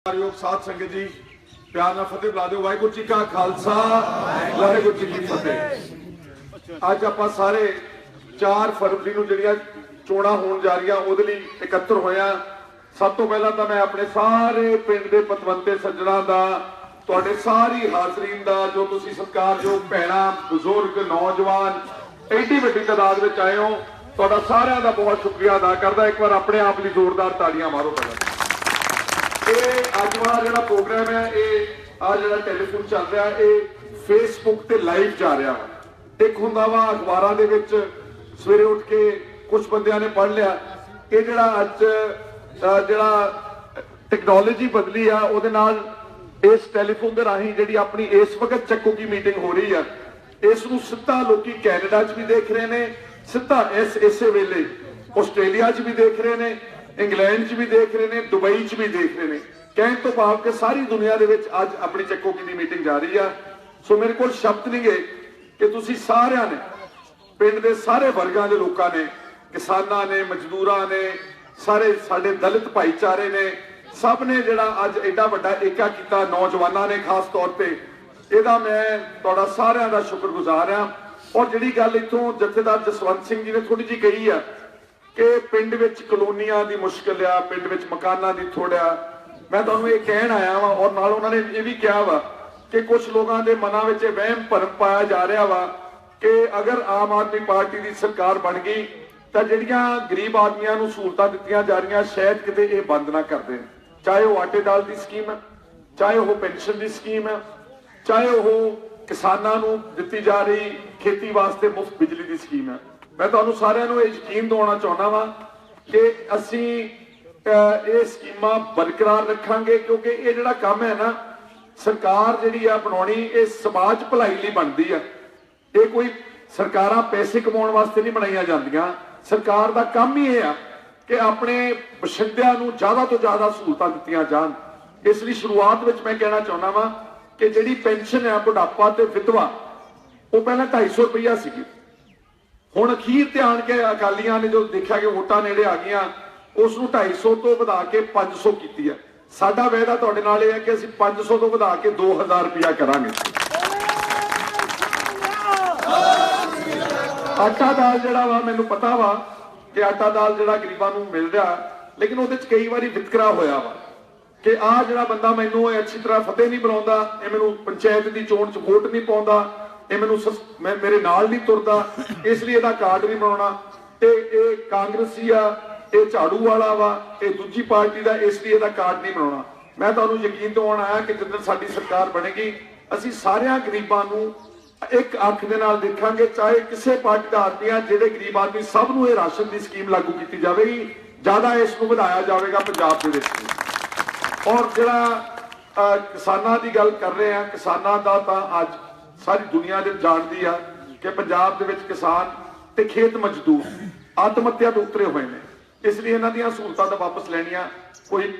ਸਤਿਕਾਰਯੋਗ ਸਾਧ ਸੰਗਤ ਜੀ, ਪਿਆਰ ਨਾਲ ਫਤਿਹ ਬੁਲਾ ਦਿਓ। ਵਾਹਿਗੁਰੂ ਜੀ ਕਾ ਖਾਲਸਾ, ਵਾਹਿਗੁਰੂ ਜੀ ਕੀ ਫਤਿਹ। ਅੱਜ ਆਪਾਂ ਸਾਰੇ 4 ਫਰਵਰੀ ਨੂੰ ਜਿਹੜੀਆਂ ਚੋਣਾਂ ਹੋਣ ਜਾ ਰਹੀਆਂ, ਉਹਦੇ ਲਈ ਇਕੱਤਰ ਹੋਇਆ ਸਭ ਤੋਂ ਪਹਿਲਾਂ ਤਾਂ ਮੈਂ ਆਪਣੇ ਸਾਰੇ ਪਿੰਡ ਦੇ ਪਤਵੰਤੇ ਸੱਜਣਾ ਦਾ, ਤੁਹਾਡੇ ਸਾਰੀ ਹਾਜ਼ਰੀਨ ਦਾ, ਜੋ ਤੁਸੀਂ ਸਤਿਕਾਰਯੋਗ ਭੈਣਾਂ, ਬਜ਼ੁਰਗ, ਨੌਜਵਾਨ, ਐਡੀ ਵੱਡੀ ਤਾਦਾਦ ਵਿੱਚ ਆਏ ਹੋ, ਤੁਹਾਡਾ ਸਾਰਿਆਂ ਦਾ ਬਹੁਤ ਸ਼ੁਕਰੀਆ ਅਦਾ ਕਰਦਾ। ਇੱਕ ਵਾਰ ਆਪਣੇ ਆਪ ਲਈ ਜ਼ੋਰਦਾਰ ਤਾੜੀਆਂ ਮਾਰੋ ਪਹਿਲਾਂ। ਇਹ ਅੱਜ ਵਾਲਾ ਜਿਹੜਾ ਪ੍ਰੋਗਰਾਮ ਹੈ, ਇਹ ਆ ਜਿਹੜਾ ਟੈਲੀਫੋਨ ਚੱਲ ਰਿਹਾ, ਇਹ ਫੇਸਬੁੱਕ ਤੇ ਲਾਈਵ ਜਾ ਰਿਹਾ ਇੱਕ ਹੁੰਦਾ ਵਾ, ਅਖਬਾਰਾਂ ਦੇ ਵਿੱਚ ਸਵੇਰੇ ਉੱਠ ਕੇ ਕੁਝ ਬੰਦਿਆਂ ਨੇ ਪੜ੍ਹ ਲਿਆ। ਇਹ ਜਿਹੜਾ ਅੱਜ ਜਿਹੜਾ ਟੈਕਨੋਲੋਜੀ ਬਦਲੀ ਆ, ਉਹਦੇ ਨਾਲ ਇਸ ਟੈਲੀਫੋਨ ਦੇ ਰਾਹੀਂ ਜਿਹੜੀ ਆਪਣੀ ਇਸ ਵਕਤ ਚੱਕੋ ਕੀ ਮੀਟਿੰਗ ਹੋ ਰਹੀ ਆ, ਇਸ ਨੂੰ ਸਿੱਧਾ ਲੋਕੀ ਕੈਨੇਡਾ 'ਚ ਵੀ ਦੇਖ ਰਹੇ ਨੇ, ਸਿੱਧਾ ਇਸ, ਇਸੇ ਵੇਲੇ ਆਸਟ੍ਰੇਲੀਆ 'ਚ ਵੀ ਦੇਖ ਰਹੇ ਨੇ ਇੰਗਲੈਂਡ 'ਚ ਵੀ ਦੇਖ ਰਹੇ ਨੇ, ਦੁਬਈ 'ਚ ਵੀ ਦੇਖ ਰਹੇ ਨੇ। ਕਹਿਣ ਤੋਂ ਭਾਵ ਕਿ ਸਾਰੀ ਦੁਨੀਆ ਦੇ ਵਿੱਚ ਅੱਜ ਆਪਣੀ ਚੱਕੋ ਕੀ ਦੀ ਮੀਟਿੰਗ ਜਾ ਰਹੀ ਆ। ਸੋ ਮੇਰੇ ਕੋਲ ਸ਼ਬਦ ਨਹੀਂ ਗਏ ਕਿ ਤੁਸੀਂ ਸਾਰਿਆਂ ਨੇ, ਪਿੰਡ ਦੇ ਸਾਰੇ ਵਰਗਾਂ ਦੇ ਲੋਕਾਂ ਨੇ, ਕਿਸਾਨਾਂ ਨੇ, ਮਜ਼ਦੂਰਾਂ ਨੇ, ਸਾਰੇ ਸਾਡੇ ਦਲਿਤ ਭਾਈਚਾਰੇ ਨੇ, ਸਭ ਨੇ ਜਿਹੜਾ ਅੱਜ ਐਡਾ ਵੱਡਾ ਏਕਾ ਕੀਤਾ ਨੌਜਵਾਨਾਂ ਨੇ ਖਾਸ ਤੌਰ ਤੇ, ਇਹਦਾ ਮੈਂ ਤੁਹਾਡਾ ਸਾਰਿਆਂ ਦਾ ਸ਼ੁਕਰਗੁਜ਼ਾਰ ਹਾਂ। ਔਰ ਜਿਹੜੀ ਗੱਲ ਇਥੋਂ ਜਥੇਦਾਰ ਜਸਵੰਤ ਸਿੰਘ ਜੀ ਨੇ ਥੋੜੀ ਜਿਹੀ ਕਹੀ ਆ ਕਿ ਪਿੰਡ ਵਿੱਚ ਕਲੋਨੀਆਂ ਦੀ ਮੁਸ਼ਕਲ ਆ, ਪਿੰਡ ਵਿੱਚ ਮਕਾਨਾਂ ਦੀ ਥੋੜਾ ਮੈਂ ਤੁਹਾਨੂੰ ਇਹ ਕਹਿਣ ਆਇਆ ਵਾਂ ਔਰ ਨਾਲ ਉਹਨਾਂ ਨੇ ਇਹ ਵੀ ਕਿਹਾ ਵਾ ਕਿ ਕੁਝ ਲੋਕਾਂ ਦੇ ਮਨਾਂ ਵਿੱਚ ਇਹ ਵਹਿਮ ਭਰਮ ਪਾਇਆ ਜਾ ਰਿਹਾ ਵਾ ਕਿ ਅਗਰ ਆਮ ਆਦਮੀ ਪਾਰਟੀ ਦੀ ਸਰਕਾਰ ਬਣ ਗਈ, ਤਾਂ ਜਿਹੜੀਆਂ ਗਰੀਬ ਆਦਮੀਆਂ ਨੂੰ ਸਹੂਲਤਾਂ ਦਿੱਤੀਆਂ ਜਾ ਰਹੀਆਂ, ਸ਼ਾਇਦ ਕਿਤੇ ਇਹ ਬੰਦ ਨਾ ਕਰ ਦੇਣ। ਚਾਹੇ ਉਹ ਆਟੇ ਦਾਲ ਦੀ ਸਕੀਮ ਹੈ ਚਾਹੇ ਉਹ ਪੈਨਸ਼ਨ ਦੀ ਸਕੀਮ ਹੈ ਚਾਹੇ ਉਹ ਕਿਸਾਨਾਂ ਨੂੰ ਦਿੱਤੀ ਜਾ ਰਹੀ ਖੇਤੀ ਵਾਸਤੇ ਮੁਫਤ ਬਿਜਲੀ ਦੀ ਸਕੀਮ। ਹੈ ਮੈਂ ਤੁਹਾਨੂੰ ਸਾਰਿਆਂ ਨੂੰ ਇਹ ਯਕੀਨ ਦਿਵਾਉਣਾ ਚਾਹੁੰਦਾ ਵਾਂ ਕਿ ਅਸੀਂ ਇਹ ਸਕੀਮਾਂ ਬਰਕਰਾਰ ਰੱਖਾਂਗੇ ਕਿਉਂਕਿ ਇਹ ਜਿਹੜਾ ਕੰਮ ਹੈ ਨਾ, ਸਰਕਾਰ ਜਿਹੜੀ ਆ ਬਣਾਉਣੀ, ਇਹ ਸਮਾਜ ਭਲਾਈ ਲਈ ਬਣਦੀ ਆ। ਇਹ ਕੋਈ ਸਰਕਾਰਾਂ ਪੈਸੇ ਕਮਾਉਣ ਵਾਸਤੇ ਨਹੀਂ ਬਣਾਈਆਂ ਜਾਂਦੀਆਂ। ਸਰਕਾਰ ਦਾ ਕੰਮ ਹੀ ਇਹ ਆ ਕਿ ਆਪਣੇ ਬਸ਼ਿੰਦਿਆਂ ਨੂੰ ਜ਼ਿਆਦਾ ਤੋਂ ਜ਼ਿਆਦਾ ਸਹੂਲਤਾਂ ਦਿੱਤੀਆਂ ਜਾਣ। ਇਸ ਲਈ ਸ਼ੁਰੂਆਤ ਵਿੱਚ ਮੈਂ ਕਹਿਣਾ ਚਾਹੁੰਦਾ ਵਾਂ ਕਿ ਜਿਹੜੀ ਪੈਨਸ਼ਨ ਹੈ, ਬੁਢਾਪਾ ਤੇ ਵਿਧਵਾ, ਉਹ ਪਹਿਲਾਂ 250 ਰੁਪਈਆ ਸੀਗੀ। ਹੁਣ ਅਖੀਰ ਤੇ ਆਣ ਕੇ ਅਕਾਲੀਆਂ ਨੇ ਜੋ ਦੇਖਿਆ ਕਿ ਵੋਟਾਂ ਨੇੜੇ ਆ ਗਈਆਂ ਉਸ ਨੂੰ 250 ਤੋਂ ਵਧਾ ਕੇ 500 ਕੀਤੀ ਹੈ। ਸਾਡਾ ਵਾਅਦਾ ਤੁਹਾਡੇ ਨਾਲ ਇਹ ਹੈ ਕਿ ਅਸੀਂ 500 ਤੋਂ ਵਧਾ ਕੇ 2000 ਰੁਪਇਆ ਕਰਾਂਗੇ। ਆਟਾ ਦਾਲ ਜਿਹੜਾ ਵਾ, ਮੈਨੂੰ ਪਤਾ ਵਾ ਕਿ ਆਟਾ ਦਾਲ ਜਿਹੜਾ ਗਰੀਬਾਂ ਨੂੰ ਮਿਲ ਰਿਹਾ, ਲੇਕਿਨ ਉਹਦੇ ਚ ਕਈ ਵਾਰੀ ਵਿਤਕਰਾ ਹੋਇਆ ਵਾ ਕਿ ਆ ਜਿਹੜਾ ਬੰਦਾ ਮੈਨੂੰ ਇਹ ਅੱਛੀ ਤਰ੍ਹਾਂ ਫਤਿਹ ਨਹੀਂ ਬੁਲਾਉਂਦਾ ਇਹ ਮੈਨੂੰ ਪੰਚਾਇਤ ਦੀ ਚੋਣ ਚ ਵੋਟ ਨਹੀਂ ਪਾਉਂਦਾ ਇਹ ਮੈਨੂੰ ਸਸ- ਮੈਂ, ਮੇਰੇ ਨਾਲ ਨਹੀਂ ਤੁਰਦਾ, ਇਸ ਲਈ ਇਹਦਾ ਕਾਰਡ ਨਹੀਂ ਬਣਾਉਣਾ। ਤੇ ਇਹ ਕਾਂਗਰਸੀ ਆ, ਇਹ ਝਾੜੂ ਵਾਲਾ ਵਾ, ਇਹ ਦੂਜੀ ਪਾਰਟੀ ਦਾ, ਇਸ ਲਈ ਇਹਦਾ ਕਾਰਡ ਨਹੀਂ ਬਣਾਉਣਾ। ਮੈਂ ਤੁਹਾਨੂੰ ਯਕੀਨ ਦਿਵਾਉਣ ਆਇਆ ਕਿ ਜਦੋਂ ਸਾਡੀ ਸਰਕਾਰ ਬਣੇਗੀ, ਅਸੀਂ ਸਾਰਿਆਂ ਗਰੀਬਾਂ ਨੂੰ ਇੱਕ ਅੱਖ ਦੇ ਨਾਲ ਦੇਖਾਂਗੇ, ਚਾਹੇ ਕਿਸੇ ਪਾਰਟੀ ਦਾ ਆਦਮੀ ਆ, ਜਿਹੜੇ ਗਰੀਬ ਆਦਮੀ ਸਭ ਨੂੰ ਇਹ ਰਾਸ਼ਨ ਦੀ ਸਕੀਮ ਲਾਗੂ ਕੀਤੀ ਜਾਵੇਗੀ, ਜ਼ਿਆਦਾ ਇਸ ਨੂੰ ਵਧਾਇਆ ਜਾਵੇਗਾ ਪੰਜਾਬ ਦੇ ਵਿੱਚ। ਔਰ ਜਿਹੜਾ ਕਿਸਾਨਾਂ ਦੀ ਗੱਲ ਕਰ ਰਹੇ ਆ, ਕਿਸਾਨਾਂ ਦਾ ਤਾਂ ਅੱਜ ਸਾਰੀ ਦੁਨੀਆ ਦੇ ਜਾਣਦੀ ਆ ਕਿ ਪੰਜਾਬ ਦੇ ਵਿੱਚ ਕਿਸਾਨ ਤੇ ਖੇਤ ਮਜ਼ਦੂਰ ਆਤਮ ਹੱਤਿਆ ਤੋਂ ਉਤਰੇ ਹੋਏ ਨੇ। ਇਸ ਲਈ ਇਹਨਾਂ ਦੀਆਂ ਸਹੂਲਤਾਂ ਤਾਂ ਵਾਪਸ ਲੈਣੀਆਂ। ਕੋਈ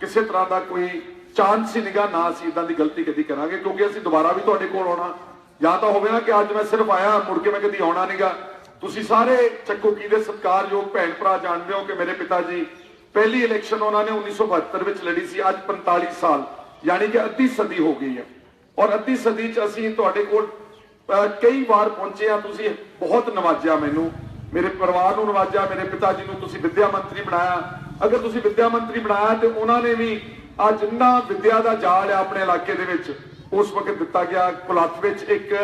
ਕਿਸੇ ਤਰ੍ਹਾਂ ਦਾ ਕੋਈ ਚਾਂਸ ਹੀ ਨਿਗਾ, ਨਾ ਅਸੀਂ ਇਦਾਂ ਦੀ ਗਲਤੀ ਕਦੀ ਕਰਾਂਗੇ, ਕਿਉਂਕਿ ਅਸੀਂ ਦੁਬਾਰਾ ਵੀ ਤੁਹਾਡੇ ਕੋਲ ਆਉਣਾ। ਜਾਂ ਤਾਂ ਹੋਵੇ ਨਾ ਕਿ ਅੱਜ ਮੈਂ ਸਿਰਫ ਆਇਆ, ਮੁੜ ਕੇ ਮੈਂ ਕਦੀ ਆਉਣਾ ਨਹੀਂਗਾ ਤੁਸੀਂ ਸਾਰੇ ਚੱਕੋ ਕੀ ਦੇ ਸਤਿਕਾਰਯੋਗ ਭੈਣ ਭਰਾ ਜਾਣਦੇ ਹੋ ਕਿ ਮੇਰੇ ਪਿਤਾ ਜੀ ਪਹਿਲੀ ਇਲੈਕਸ਼ਨ ਉਹਨਾਂ ਨੇ 1972 ਵਿੱਚ ਲੜੀ ਸੀ, ਅੱਜ 45 ਸਾਲ, ਯਾਨੀ ਕਿ ਅੱਧੀ ਸਦੀ ਹੋ ਗਈ ਹੈ। ਔਰ ਅੱਧੀ ਸਦੀ ਚ ਅਸੀਂ ਤੁਹਾਡੇ ਕੋਲ ਕਈ ਵਾਰ ਪਹੁੰਚੇ ਆ ਤੁਸੀਂ ਬਹੁਤ ਨਵਾਜਿਆ ਮੈਨੂੰ। ਮੇਰੇ ਪਰਿਵਾਰ ਨੂੰ ਨਵਾਜਿਆ, ਮੇਰੇ ਪਿਤਾ ਜੀ ਨੂੰ ਤੁਸੀਂ ਵਿੱਦਿਆ ਮੰਤਰੀ ਬਣਾਇਆ। ਅਗਰ ਤੁਸੀਂ ਵਿੱਦਿਆ ਮੰਤਰੀ ਬਣਾਇਆ ਤੇ ਉਹਨਾਂ ਨੇ ਵੀ ਆ ਜਿੰਨਾ ਵਿੱਦਿਆ ਦਾ ਜਾਲ ਹੈ ਆਪਣੇ ਇਲਾਕੇ ਦੇ ਵਿੱਚ, ਉਸ ਵਕਤ ਦਿੱਤਾ ਗਿਆ ਕੁਲੱਥ ਵਿੱਚ ਇੱਕ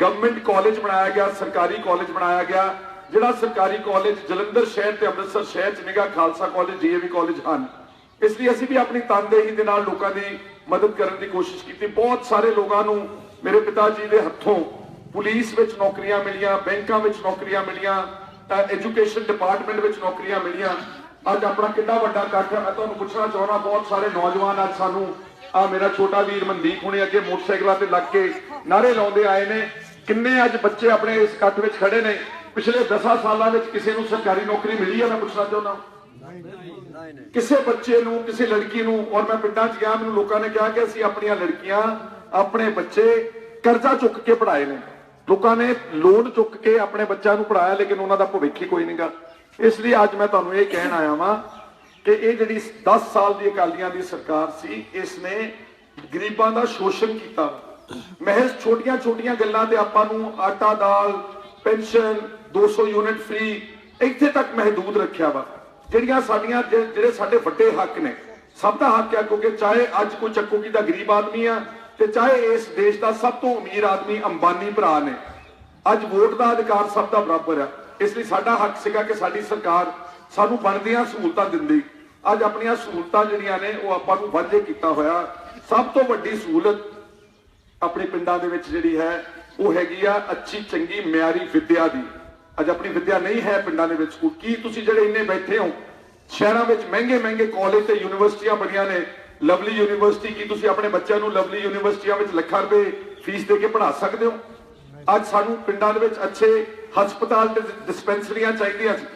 ਗਵਰਨਮੈਂਟ ਕਾਲਜ ਬਣਾਇਆ ਗਿਆ, ਸਰਕਾਰੀ ਕਾਲਜ ਬਣਾਇਆ ਗਿਆ, ਜਿਹੜਾ ਸਰਕਾਰੀ ਕਾਲਜ ਜਲੰਧਰ ਸ਼ਹਿਰ ਤੇ ਅੰਮ੍ਰਿਤਸਰ ਸ਼ਹਿਰ ਚ ਨਿਗਾ ਖਾਲਸਾ ਕਾਲਜ ਡੀਏਵੀ ਕਾਲਜ ਹਨ। ਇਸ ਲਈ ਅਸੀਂ ਵੀ ਆਪਣੀ ਤਨਦੇਹੀ ਦੇ ਨਾਲ ਲੋਕਾਂ ਦੀ ਮਦਦ ਕਰਨ ਦੀ ਕੋਸ਼ਿਸ਼ ਕੀਤੀ। ਬਹੁਤ ਸਾਰੇ ਲੋਕਾਂ ਨੂੰ ਮੇਰੇ ਪਿਤਾ ਜੀ ਦੇ ਹੱਥੋਂ ਪੁਲਿਸ ਵਿੱਚ ਨੌਕਰੀਆਂ ਮਿਲੀਆਂ, ਬੈਂਕਾਂ ਵਿੱਚ ਨੌਕਰੀਆਂ ਮਿਲੀਆਂ ਐਜੂਕੇਸ਼ਨ ਡਿਪਾਰਟਮੈਂਟ ਵਿੱਚ ਨੌਕਰੀਆਂ ਮਿਲੀਆਂ। ਅੱਜ ਆਪਣਾ ਕਿੰਨਾ ਵੱਡਾ ਇਕੱਠ ਹੈ। ਮੈਂ ਤੁਹਾਨੂੰ ਪੁੱਛਣਾ ਚਾਹੁੰਦਾ, ਬਹੁਤ ਸਾਰੇ ਨੌਜਵਾਨ ਅੱਜ ਸਾਨੂੰ ਆ ਮੇਰਾ ਛੋਟਾ ਵੀਰ ਮਨਦੀਪ ਹੁਣੇ ਅੱਗੇ ਮੋਟਰਸਾਈਕਲਾਂ ਤੇ ਲੱਗ ਕੇ ਨਾਰੇ ਲਾਉਂਦੇ ਆਏ ਨੇ। ਕਿੰਨੇ ਅੱਜ ਬੱਚੇ ਆਪਣੇ ਇਸ ਇਕੱਠ ਵਿੱਚ ਖੜੇ ਨੇ? ਪਿਛਲੇ 10 ਸਾਲਾਂ ਵਿੱਚ ਕਿਸੇ ਨੂੰ ਸਰਕਾਰੀ ਨੌਕਰੀ ਮਿਲੀ ਹੈ? ਮੈਂ ਪੁੱਛਣਾ ਚਾਹੁੰਦਾ। ਕਿਸੇ ਬੱਚੇ ਨੂੰ, ਕਿਸੇ ਲੜਕੀ ਨੂੰ, ਔਰ ਮੈਂ ਪਿੰਡਾਂ 'ਚ ਗਿਆ, ਮੈਨੂੰ ਲੋਕਾਂ ਨੇ ਕਿਹਾ ਕਿ ਅਸੀਂ ਆਪਣੀਆਂ ਲੜਕੀਆਂ, ਆਪਣੇ ਬੱਚੇ ਕਰਜ਼ਾ ਚੁੱਕ ਕੇ ਪੜਾਏ ਨੇ। ਲੋਕਾਂ ਨੇ ਲੋਨ ਚੁੱਕ ਕੇ ਆਪਣੇ ਬੱਚਿਆਂ ਨੂੰ ਪੜਾਇਆ ਲੇਕਿਨ ਉਹਨਾਂ ਦਾ ਭਵਿੱਖ ਹੀ ਕੋਈ ਨਹੀਂਗਾ ਇਸ ਲਈ ਅੱਜ ਮੈਂ ਤੁਹਾਨੂੰ ਇਹ ਕਹਿਣ ਆਇਆ ਵਾਂ ਕਿ ਇਹ ਜਿਹੜੀ 10 ਸਾਲ ਦੀ ਅਕਾਲੀਆਂ ਦੀ ਸਰਕਾਰ ਸੀ, ਇਸ ਨੇ ਗਰੀਬਾਂ ਦਾ ਸ਼ੋਸ਼ਣ ਕੀਤਾ। ਮਹਿਜ਼ ਛੋਟੀਆਂ-ਛੋਟੀਆਂ ਗੱਲਾਂ ਤੇ ਆਪਾਂ ਨੂੰ ਆਟਾ ਦਾਲ, ਪੈਨਸ਼ਨ 200 ਯੂਨਿਟ ਫ੍ਰੀ ਇੱਥੇ ਤੱਕ ਮਹਦੂਦ ਰੱਖਿਆ ਵਾ। ਜਿਹੜੀਆਂ ਸਾਡੀਆਂ ਜਿ- ਜਿਹੜੇ ਸਾਡੇ ਵੱਡੇ ਹੱਕ ਨੇ, ਸਭ ਦਾ ਹੱਕ ਹੈ ਕਿਉਂਕਿ ਚਾਹੇ ਅੱਜ ਕੋਈ ਚੱਕੋਗੀ ਦਾ ਗਰੀਬ ਆਦਮੀ ਆ ਤੇ ਚਾਹੇ ਇਸ ਦੇਸ਼ ਦਾ ਸਭ ਤੋਂ ਅਮੀਰ ਆਦਮੀ ਅੰਬਾਨੀ ਭਰਾ ਨੇ, ਅੱਜ ਵੋਟ ਦਾ ਅਧਿਕਾਰ ਸਭ ਦਾ ਬਰਾਬਰ ਆ। ਇਸ ਲਈ ਸਾਡਾ ਹੱਕ ਸੀਗਾ ਕਿ ਸਾਡੀ ਸਰਕਾਰ ਸਾਨੂੰ ਬਣਦੀਆਂ ਸਹੂਲਤਾਂ ਦਿੰਦੀ ਅੱਜ ਆਪਣੀਆਂ ਸਹੂਲਤਾਂ ਜਿਹੜੀਆਂ ਨੇ, ਉਹ ਆਪਾਂ ਨੂੰ ਵਾਧੇ ਕੀਤਾ ਹੋਇਆ। ਸਭ ਤੋਂ ਵੱਡੀ ਸਹੂਲਤ ਆਪਣੇ ਪਿੰਡਾਂ ਦੇ ਵਿੱਚ ਜਿਹੜੀ ਹੈ, ਉਹ ਹੈਗੀ ਆ ਅੱਛੀ, ਚੰਗੀ, ਮਿਆਰੀ ਵਿੱਦਿਆ ਦੀ। ਅੱਜ ਆਪਣੀ ਵਿੱਦਿਆ ਨਹੀਂ ਹੈ ਪਿੰਡਾਂ ਦੇ ਵਿੱਚ ਸਕੂਲ। ਕੀ ਤੁਸੀਂ ਜਿਹੜੇ ਇੰਨੇ ਬੈਠੇ ਹੋ ਸ਼ਹਿਰਾਂ ਵਿੱਚ ਮਹਿੰਗੇ ਮਹਿੰਗੇ ਕਾਲਜ ਤੇ ਯੂਨੀਵਰਸਿਟੀਆਂ ਬਣੀਆਂ ਨੇ ਲਵਲੀ ਯੂਨੀਵਰਸਿਟੀ ਕੀ ਤੁਸੀਂ ਆਪਣੇ ਬੱਚਿਆਂ ਨੂੰ ਲਵਲੀ ਯੂਨੀਵਰਸਿਟੀਆਂ ਵਿੱਚ ਲੱਖਾਂ ਰੁਪਏ ਫੀਸ ਦੇ ਕੇ ਪੜ੍ਹਾ ਸਕਦੇ ਹੋ? ਅੱਜ ਸਾਨੂੰ ਪਿੰਡਾਂ ਦੇ ਵਿੱਚ ਅੱਛੇ ਹਸਪਤਾਲ ਤੇ ਡਿਸਪੈਂਸਰੀਆਂ ਚਾਹੀਦੀਆਂ ਸੀ।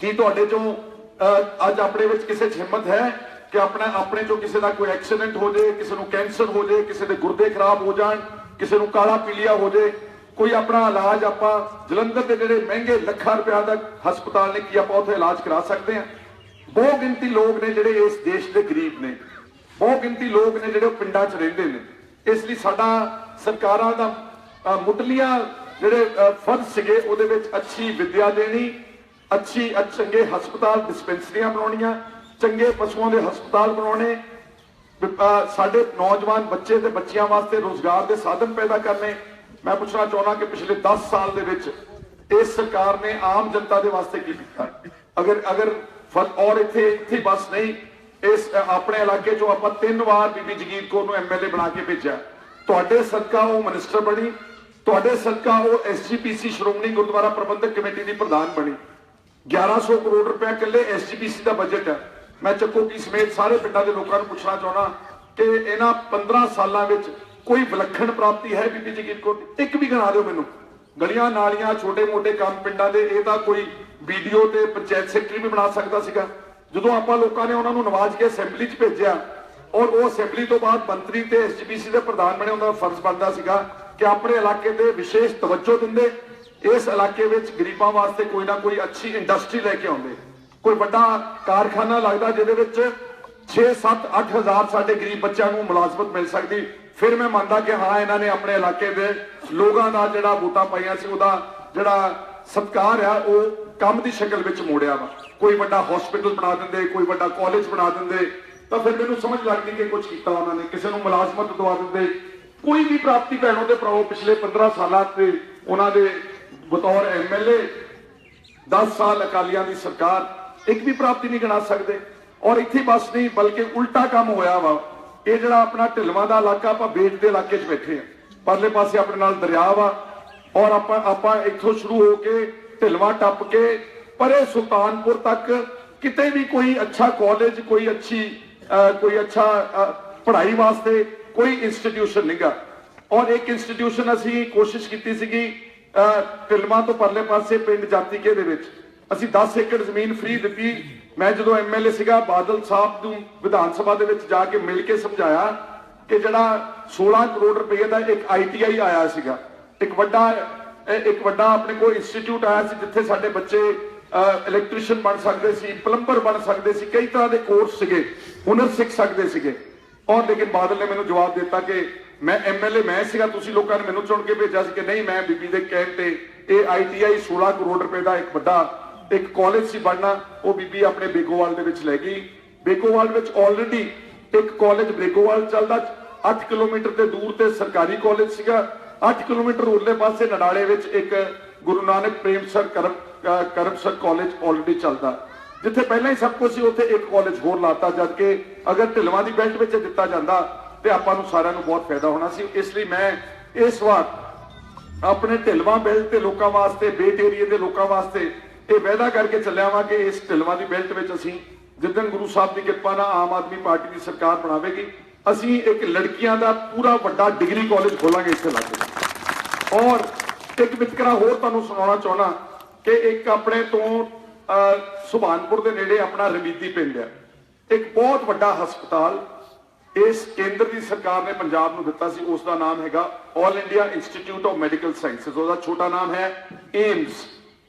ਕੀ ਤੁਹਾਡੇ ਚੋਂ ਅਹ, ਅੱਜ ਆਪਣੇ ਵਿੱਚ ਕਿਸੇ 'ਚ ਹਿੰਮਤ ਹੈ ਕਿ ਆਪਣਾ ਆਪਣੇ ਚੋਂ ਕਿਸੇ ਦਾ ਕੋਈ ਐਕਸੀਡੈਂਟ ਹੋ ਜਾਏ ਕਿਸੇ ਨੂੰ ਕੈਂਸਰ ਹੋ ਜਾਏ ਕਿਸੇ ਦੇ ਗੁਰਦੇ ਖਰਾਬ ਹੋ ਜਾਣ ਕਿਸੇ ਨੂੰ ਕਾਲਾ ਪੀਲੀਆ ਹੋ ਜਾਏ? ਕੋਈ ਆਪਣਾ ਇਲਾਜ ਆਪਾਂ ਜਲੰਧਰ ਦੇ ਜਿਹੜੇ ਮਹਿੰਗੇ ਲੱਖਾਂ ਰੁਪਏ ਦਾ ਹਸਪਤਾਲ ਨੇ ਕੀ ਆਪਾਂ ਉੱਥੇ ਇਲਾਜ ਕਰਾ ਸਕਦੇ ਹਾਂ? ਬਹੁ ਗਿਣਤੀ ਲੋਕ ਨੇ ਜਿਹੜੇ ਇਸ ਦੇਸ਼ ਦੇ ਗਰੀਬ ਨੇ। ਬਹੁ ਗਿਣਤੀ ਲੋਕ ਨੇ ਜਿਹੜੇ ਉਹ ਪਿੰਡਾਂ 'ਚ ਰਹਿੰਦੇ ਨੇ। ਇਸ ਲਈ ਸਾਡਾ ਸਰਕਾਰਾਂ ਦਾ ਮੁੱਢਲੀਆਂ ਜਿਹੜੇ ਫਰਜ਼ ਸੀਗੇ ਉਹਦੇ ਵਿੱਚ ਅੱਛੀ ਵਿੱਦਿਆ ਦੇਣੀ, ਅੱਛੀ ਚੰਗੇ ਹਸਪਤਾਲ ਡਿਸਪੈਂਸਰੀਆਂ ਬਣਾਉਣੀਆਂ, ਚੰਗੇ ਪਸ਼ੂਆਂ ਦੇ ਹਸਪਤਾਲ ਬਣਾਉਣੇ ਸਾਡੇ ਨੌਜਵਾਨ ਬੱਚੇ ਤੇ ਬੱਚੀਆਂ ਵਾਸਤੇ ਰੋਜ਼ਗਾਰ ਦੇ ਸਾਧਨ ਪੈਦਾ ਕਰਨੇ ਮੈਂ ਪੁੱਛਣਾ ਚਾਹੁੰਦਾ ਕਿ ਪਿਛਲੇ 10 ਸਾਲ ਦੇ ਵਿੱਚ ਇਸ ਸਰਕਾਰ ਨੇ ਆਮ ਜਨਤਾ ਦੇ ਵਾਸਤੇ ਕੀ ਕੀਤਾ? ਅਗਰ ਅਗਰ ਔਰ ਇੱਥੇ ਇੱਥੇ ਬਸ ਨਹੀਂ, ਇਸ ਆਪਣੇ ਇਲਾਕੇ ਚੋਂ ਆਪਾਂ ਤਿੰਨ ਵਾਰ ਬੀਬੀ ਜਗੀਰ ਕੌਰ ਨੂੰ ਐਮਐਲਏ ਬਣਾ ਕੇ ਭੇਜਿਆ। ਤੁਹਾਡੇ ਸਦਕਾ ਉਹ ਮਿਨਿਸਟਰ ਬਣੀ, ਤੁਹਾਡੇ ਸਦਕਾ ਉਹ ਐਸਜੀਪੀਸੀ ਸ਼੍ਰੋਮਣੀ ਗੁਰਦੁਆਰਾ ਪ੍ਰਬੰਧਕ ਕਮੇਟੀ ਦੀ ਪ੍ਰਧਾਨ ਬਣੀ। 1100 ਕਰੋੜ ਰੁਪਏ ਇਕੱਲੇ ਐਸਜੀਪੀਸੀ ਦਾ ਬਜਟ ਹੈ। ਮੈਂ ਚੱਕੋ ਚੱਕੋਕੀ ਸਮੇਤ ਸਾਰੇ ਪਿੰਡਾਂ ਦੇ ਲੋਕਾਂ ਨੂੰ ਪੁੱਛਣਾ ਚਾਹੁੰਦਾ ਕਿ ਇਹਨਾਂ 15 ਸਾਲਾਂ ਵਿੱਚ ਕੋਈ ਵਿਲੱਖਣ ਪ੍ਰਾਪਤੀ ਹੈ ਬੀਬੀ ਜਗੀਰ ਕੌਰ ਇੱਕ ਵੀ ਗਿਣਾ ਦਿਓ ਮੈਨੂੰ। ਗਲੀਆਂ ਨਾਲੀਆਂ, ਛੋਟੇ-ਮੋਟੇ ਕੰਮ ਪਿੰਡਾਂ ਦੇ, ਇਹ ਤਾਂ ਕੋਈ ਵੀਡੀਓ ਤੇ ਪੰਚਾਇਤ ਸੈਕਟਰੀ ਵੀ ਬਣਾ ਸਕਦਾ ਸੀਗਾ। ਜਦੋਂ ਆਪਾਂ ਲੋਕਾਂ ਨੇ ਉਹਨਾਂ ਨੂੰ ਨਵਾਜ਼ ਕੇ ਅਸੈਂਬਲੀ 'ਚ ਭੇਜਿਆ, ਔਰ ਉਹ ਅਸੈਂਬਲੀ ਤੋਂ ਬਾਅਦ ਮੰਤਰੀ ਤੇ ਐਸਜੀਪੀਸੀ ਦੇ ਪ੍ਰਧਾਨ ਬਣੇ, ਉਹਨਾਂ ਦਾ ਫਰਜ਼ ਬਣਦਾ ਸੀਗਾ ਕਿ ਆਪਣੇ ਇਲਾਕੇ ਤੇ ਵਿਸ਼ੇਸ਼ ਤਵੱਜੋ ਦਿੰਦੇ। ਇਸ ਇਲਾਕੇ ਵਿੱਚ ਗਰੀਬਾਂ ਵਾਸਤੇ ਕੋਈ ਨਾ ਕੋਈ ਅੱਛੀ ਇੰਡਸਟਰੀ ਲੈ ਕੇ ਆਉਂਦੇ। ਕੋਈ ਵੱਡਾ ਕਾਰਖਾਨਾ ਲੱਗਦਾ ਜਿਹਦੇ ਵਿੱਚ 6 7 8000 ਸਾਡੇ ਗਰੀਬ ਬੱਚਿਆਂ ਨੂੰ ਮੁਲਾਜ਼ਮਤ ਮਿਲ ਸਕਦੀ। ਫਿਰ ਮੈਂ ਮੰਨਦਾ ਕਿ ਹਾਂ, ਇਹਨਾਂ ਨੇ ਆਪਣੇ ਇਲਾਕੇ ਦੇ ਲੋਕਾਂ ਦਾ ਜਿਹੜਾ ਵੋਟਾਂ ਪਾਈਆਂ ਸੀ, ਉਹਦਾ ਜਿਹੜਾ ਸਤਕਾਰ ਆ, ਉਹ ਕੰਮ ਦੀ ਸ਼ਕਲ ਵਿੱਚ ਮੋੜਿਆ ਵਾ। ਕੋਈ ਵੱਡਾ ਹਸਪੀਟਲ ਬਣਾ ਦਿੰਦੇ, ਕੋਈ ਵੱਡਾ ਕਾਲਜ ਬਣਾ ਦਿੰਦੇ, ਤਾਂ ਫਿਰ ਮੈਨੂੰ ਸਮਝ ਲੱਗਦੀ ਕਿ ਕੁਝ ਕੀਤਾ ਉਹਨਾਂ ਨੇ, ਕਿਸੇ ਨੂੰ ਮੁਲਾਜ਼ਮਤ ਦਵਾ ਦਿੰਦੇ। ਕੋਈ ਵੀ ਪ੍ਰਾਪਤੀ ਭੈਣੋ ਦੇ ਭਰਾਓ ਪਿਛਲੇ 15 ਸਾਲਾਂ ਤੇ ਉਹਨਾਂ ਦੇ ਬਤੌਰ ਐਮਐਲਏ 10 ਸਾਲ ਅਕਾਲੀਆਂ ਦੀ ਸਰਕਾਰ, ਇੱਕ ਵੀ ਪ੍ਰਾਪਤੀ ਨਹੀਂ ਗਣਾ ਸਕਦੇ। ਔਰ ਇੱਥੇ ਬਸ ਨਹੀਂ, ਬਲਕਿ ਉਲਟਾ ਕੰਮ ਹੋਇਆ ਵਾ। ਇਹ ਜਿਹੜਾ ਆਪਣਾ ਢਿਲਵਾਂ ਦਾ ਇਲਾਕਾ ਆਪਾਂ ਬੇਟ ਦੇ ਇਲਾਕੇ 'ਚ ਬੈਠੇ ਆ ਪਰਲੇ ਪਾਸੇ ਆਪਣੇ ਨਾਲ ਦਰਿਆ ਵਾ ਔਰ ਆਪਾਂ ਆਪਾਂ ਇੱਥੋਂ ਸ਼ੁਰੂ ਹੋ ਕੇ ਢਿਲਵਾਂ ਟੱਪ ਕੇ ਪਰੇ ਸੁਲਤਾਨਪੁਰ ਤੱਕ ਕਿਤੇ ਵੀ ਕੋਈ ਅੱਛਾ ਕਾਲਜ ਕੋਈ ਅੱਛੀ ਕੋਈ ਅੱਛਾ ਪੜ੍ਹਾਈ ਵਾਸਤੇ ਕੋਈ ਇੰਸਟੀਟਿਊਸ਼ਨ ਨਹੀਂਗਾ ਔਰ ਇੱਕ ਇੰਸਟੀਟਿਊਸ਼ਨ ਅਸੀਂ ਕੋਸ਼ਿਸ਼ ਕੀਤੀ ਸੀਗੀ ਅਹ, ਢਿਲਵਾਂ ਤੋਂ ਪਰਲੇ ਪਾਸੇ ਪਿੰਡ ਜਾਤੀਕੇ ਦੇ ਵਿੱਚ। ਅਸੀਂ 10 ਏਕੜ ਜ਼ਮੀਨ ਫ੍ਰੀ ਦਿੱਤੀ। ਮੈਂ ਜਦੋਂ ਐਮਐਲਏ ਸੀਗਾ, ਬਾਦਲ ਸਾਹਿਬ ਨੂੰ ਵਿਧਾਨ ਸਭਾ ਦੇ ਵਿੱਚ ਜਾ ਕੇ ਮਿਲ ਕੇ ਸਮਝਾਇਆ ਕਿ ਜਿਹੜਾ 16 ਕਰੋੜ ਰੁਪਏ ਦਾ ਇੱਕ ਆਈਟੀਆਈ ਆਇਆ ਸੀਗਾ, ਇੱਕ ਵੱਡਾ ਇੱਕ ਵੱਡਾ ਆਪਣੇ ਕੋਲ ਇੰਸਟੀਚਿਊਟ ਆਇਆ ਸੀ ਜਿੱਥੇ ਸਾਡੇ ਬੱਚੇ ਇਲੈਕਟ੍ਰੀਸ਼ੀਅਨ ਬਣ ਸਕਦੇ ਸੀ ਪਲੰਬਰ ਬਣ ਸਕਦੇ ਸੀ, ਕਈ ਤਰ੍ਹਾਂ ਦੇ ਕੋਰਸ ਸੀਗੇ, ਹੁਨਰ ਸਿੱਖ ਸਕਦੇ ਸੀਗੇ। ਔਰ ਲੇਕਿਨ ਬਾਦਲ ਨੇ ਮੈਨੂੰ ਜਵਾਬ ਦਿੱਤਾ ਕਿ ਮੈਂ ਐਮਐਲਏ ਮੈਂ ਸੀਗਾ, ਤੁਸੀਂ ਲੋਕਾਂ ਨੇ ਮੈਨੂੰ ਚੁਣ ਕੇ ਭੇਜਿਆ ਸੀ ਕਿ ਨਹੀਂ, ਮੈਂ ਬੀਬੀ ਦੇ ਕਹਿਣ ਤੇ ਇਹ ਆਈਟੀਆਈ 16 ਕਰੋੜ ਰੁਪਏ ਦਾ ਇੱਕ ਵੱਡਾ ਇੱਕ ਕਾਲਜ ਸੀ ਬਣਨਾ ਉਹ ਬੀਬੀ ਆਪਣੇ ਬੇਗੋਵਾਲ ਦੇ ਵਿੱਚ ਲੈ ਗਈ। ਬੇਗੋਵਾਲ ਵਿੱਚ ਆਲਰੇਡੀ ਇੱਕ ਕਾਲਜ ਬੇਗੋਵਾਲ ਚੱਲਦਾ। 8 ਕਿਲੋਮੀਟਰ ਦੇ ਦੂਰ ਤੇ ਸਰਕਾਰੀ ਕਾਲਜ ਸੀਗਾ। 8 ਕਿਲੋਮੀਟਰ ਉਰਲੇ ਪਾਸੇ ਨਡਾਲੇ ਵਿੱਚ ਇੱਕ ਗੁਰੂ ਨਾਨਕ ਪ੍ਰੇਮ ਸਰ ਕਰਮ ਕਰਮ ਸਰ ਕਾਲਜ ਆਲਰੇਡੀ ਚੱਲਦਾ। ਜਿੱਥੇ ਪਹਿਲਾਂ ਹੀ ਸਭ ਕੁਝ ਸੀ, ਉੱਥੇ ਇੱਕ ਕਾਲਜ ਹੋਰ ਲਾਤਾ ਜਦ ਕਿ ਅਗਰ ਢਿਲਵਾਂ ਦੀ ਬੈਲਟ ਵਿੱਚ ਦਿੱਤਾ ਜਾਂਦਾ, ਤੇ ਆਪਾਂ ਨੂੰ ਸਾਰਿਆਂ ਨੂੰ ਬਹੁਤ ਫਾਇਦਾ ਹੋਣਾ ਸੀ। ਇਸ ਲਈ ਮੈਂ ਇਸ ਵਾਰ ਆਪਣੇ ਢਿਲਵਾਂ ਬੈਲਟ ਤੇ ਲੋਕਾਂ ਵਾਸਤੇ ਬੇਟ ਏਰੀਏ ਦੇ ਲੋਕਾਂ ਵਾਸਤੇ ਇਹ ਵਾਅਦਾ ਕਰਕੇ ਚੱਲਿਆ ਵਾਂ ਕਿ ਇਸ ਢਿਲਵਾਂ ਦੀ ਬੈਲਟ ਵਿੱਚ ਅਸੀਂ ਜਿੱਦਣ ਗੁਰੂ ਸਾਹਿਬ ਦੀ ਕਿਰਪਾ ਨਾਲ ਆਮ ਆਦਮੀ ਪਾਰਟੀ ਦੀ ਸਰਕਾਰ ਬਣਾਵੇਗੀ ਅਸੀਂ ਇੱਕ ਲੜਕੀਆਂ ਦਾ ਪੂਰਾ ਵੱਡਾ ਡਿਗਰੀ ਕਾਲਜ ਖੋਲਾਂਗੇ ਇੱਥੇ ਲਾਗੇ ਔਰ ਇੱਕ ਵਿਤਕਰਾ ਹੋਰ ਤੁਹਾਨੂੰ ਸੁਣਾਉਣਾ ਚਾਹਣਾ ਕਿ ਇੱਕ ਆਪਣੇ ਤੋਂ ਅਹ, ਸੁਭਾਨਪੁਰ ਦੇ ਨੇੜੇ ਆਪਣਾ ਰਮੀਦੀ ਪਿੰਡ ਹੈ। ਇੱਕ ਬਹੁਤ ਵੱਡਾ ਹਸਪਤਾਲ ਇਸ ਕੇਂਦਰ ਦੀ ਸਰਕਾਰ ਨੇ ਪੰਜਾਬ ਨੂੰ ਦਿੱਤਾ ਸੀ ਉਸ ਦਾ ਨਾਮ ਹੈਗਾ all India institute of medical sciences ਉਹਦਾ ਛੋਟਾ ਨਾਮ ਹੈ ਏਮਸ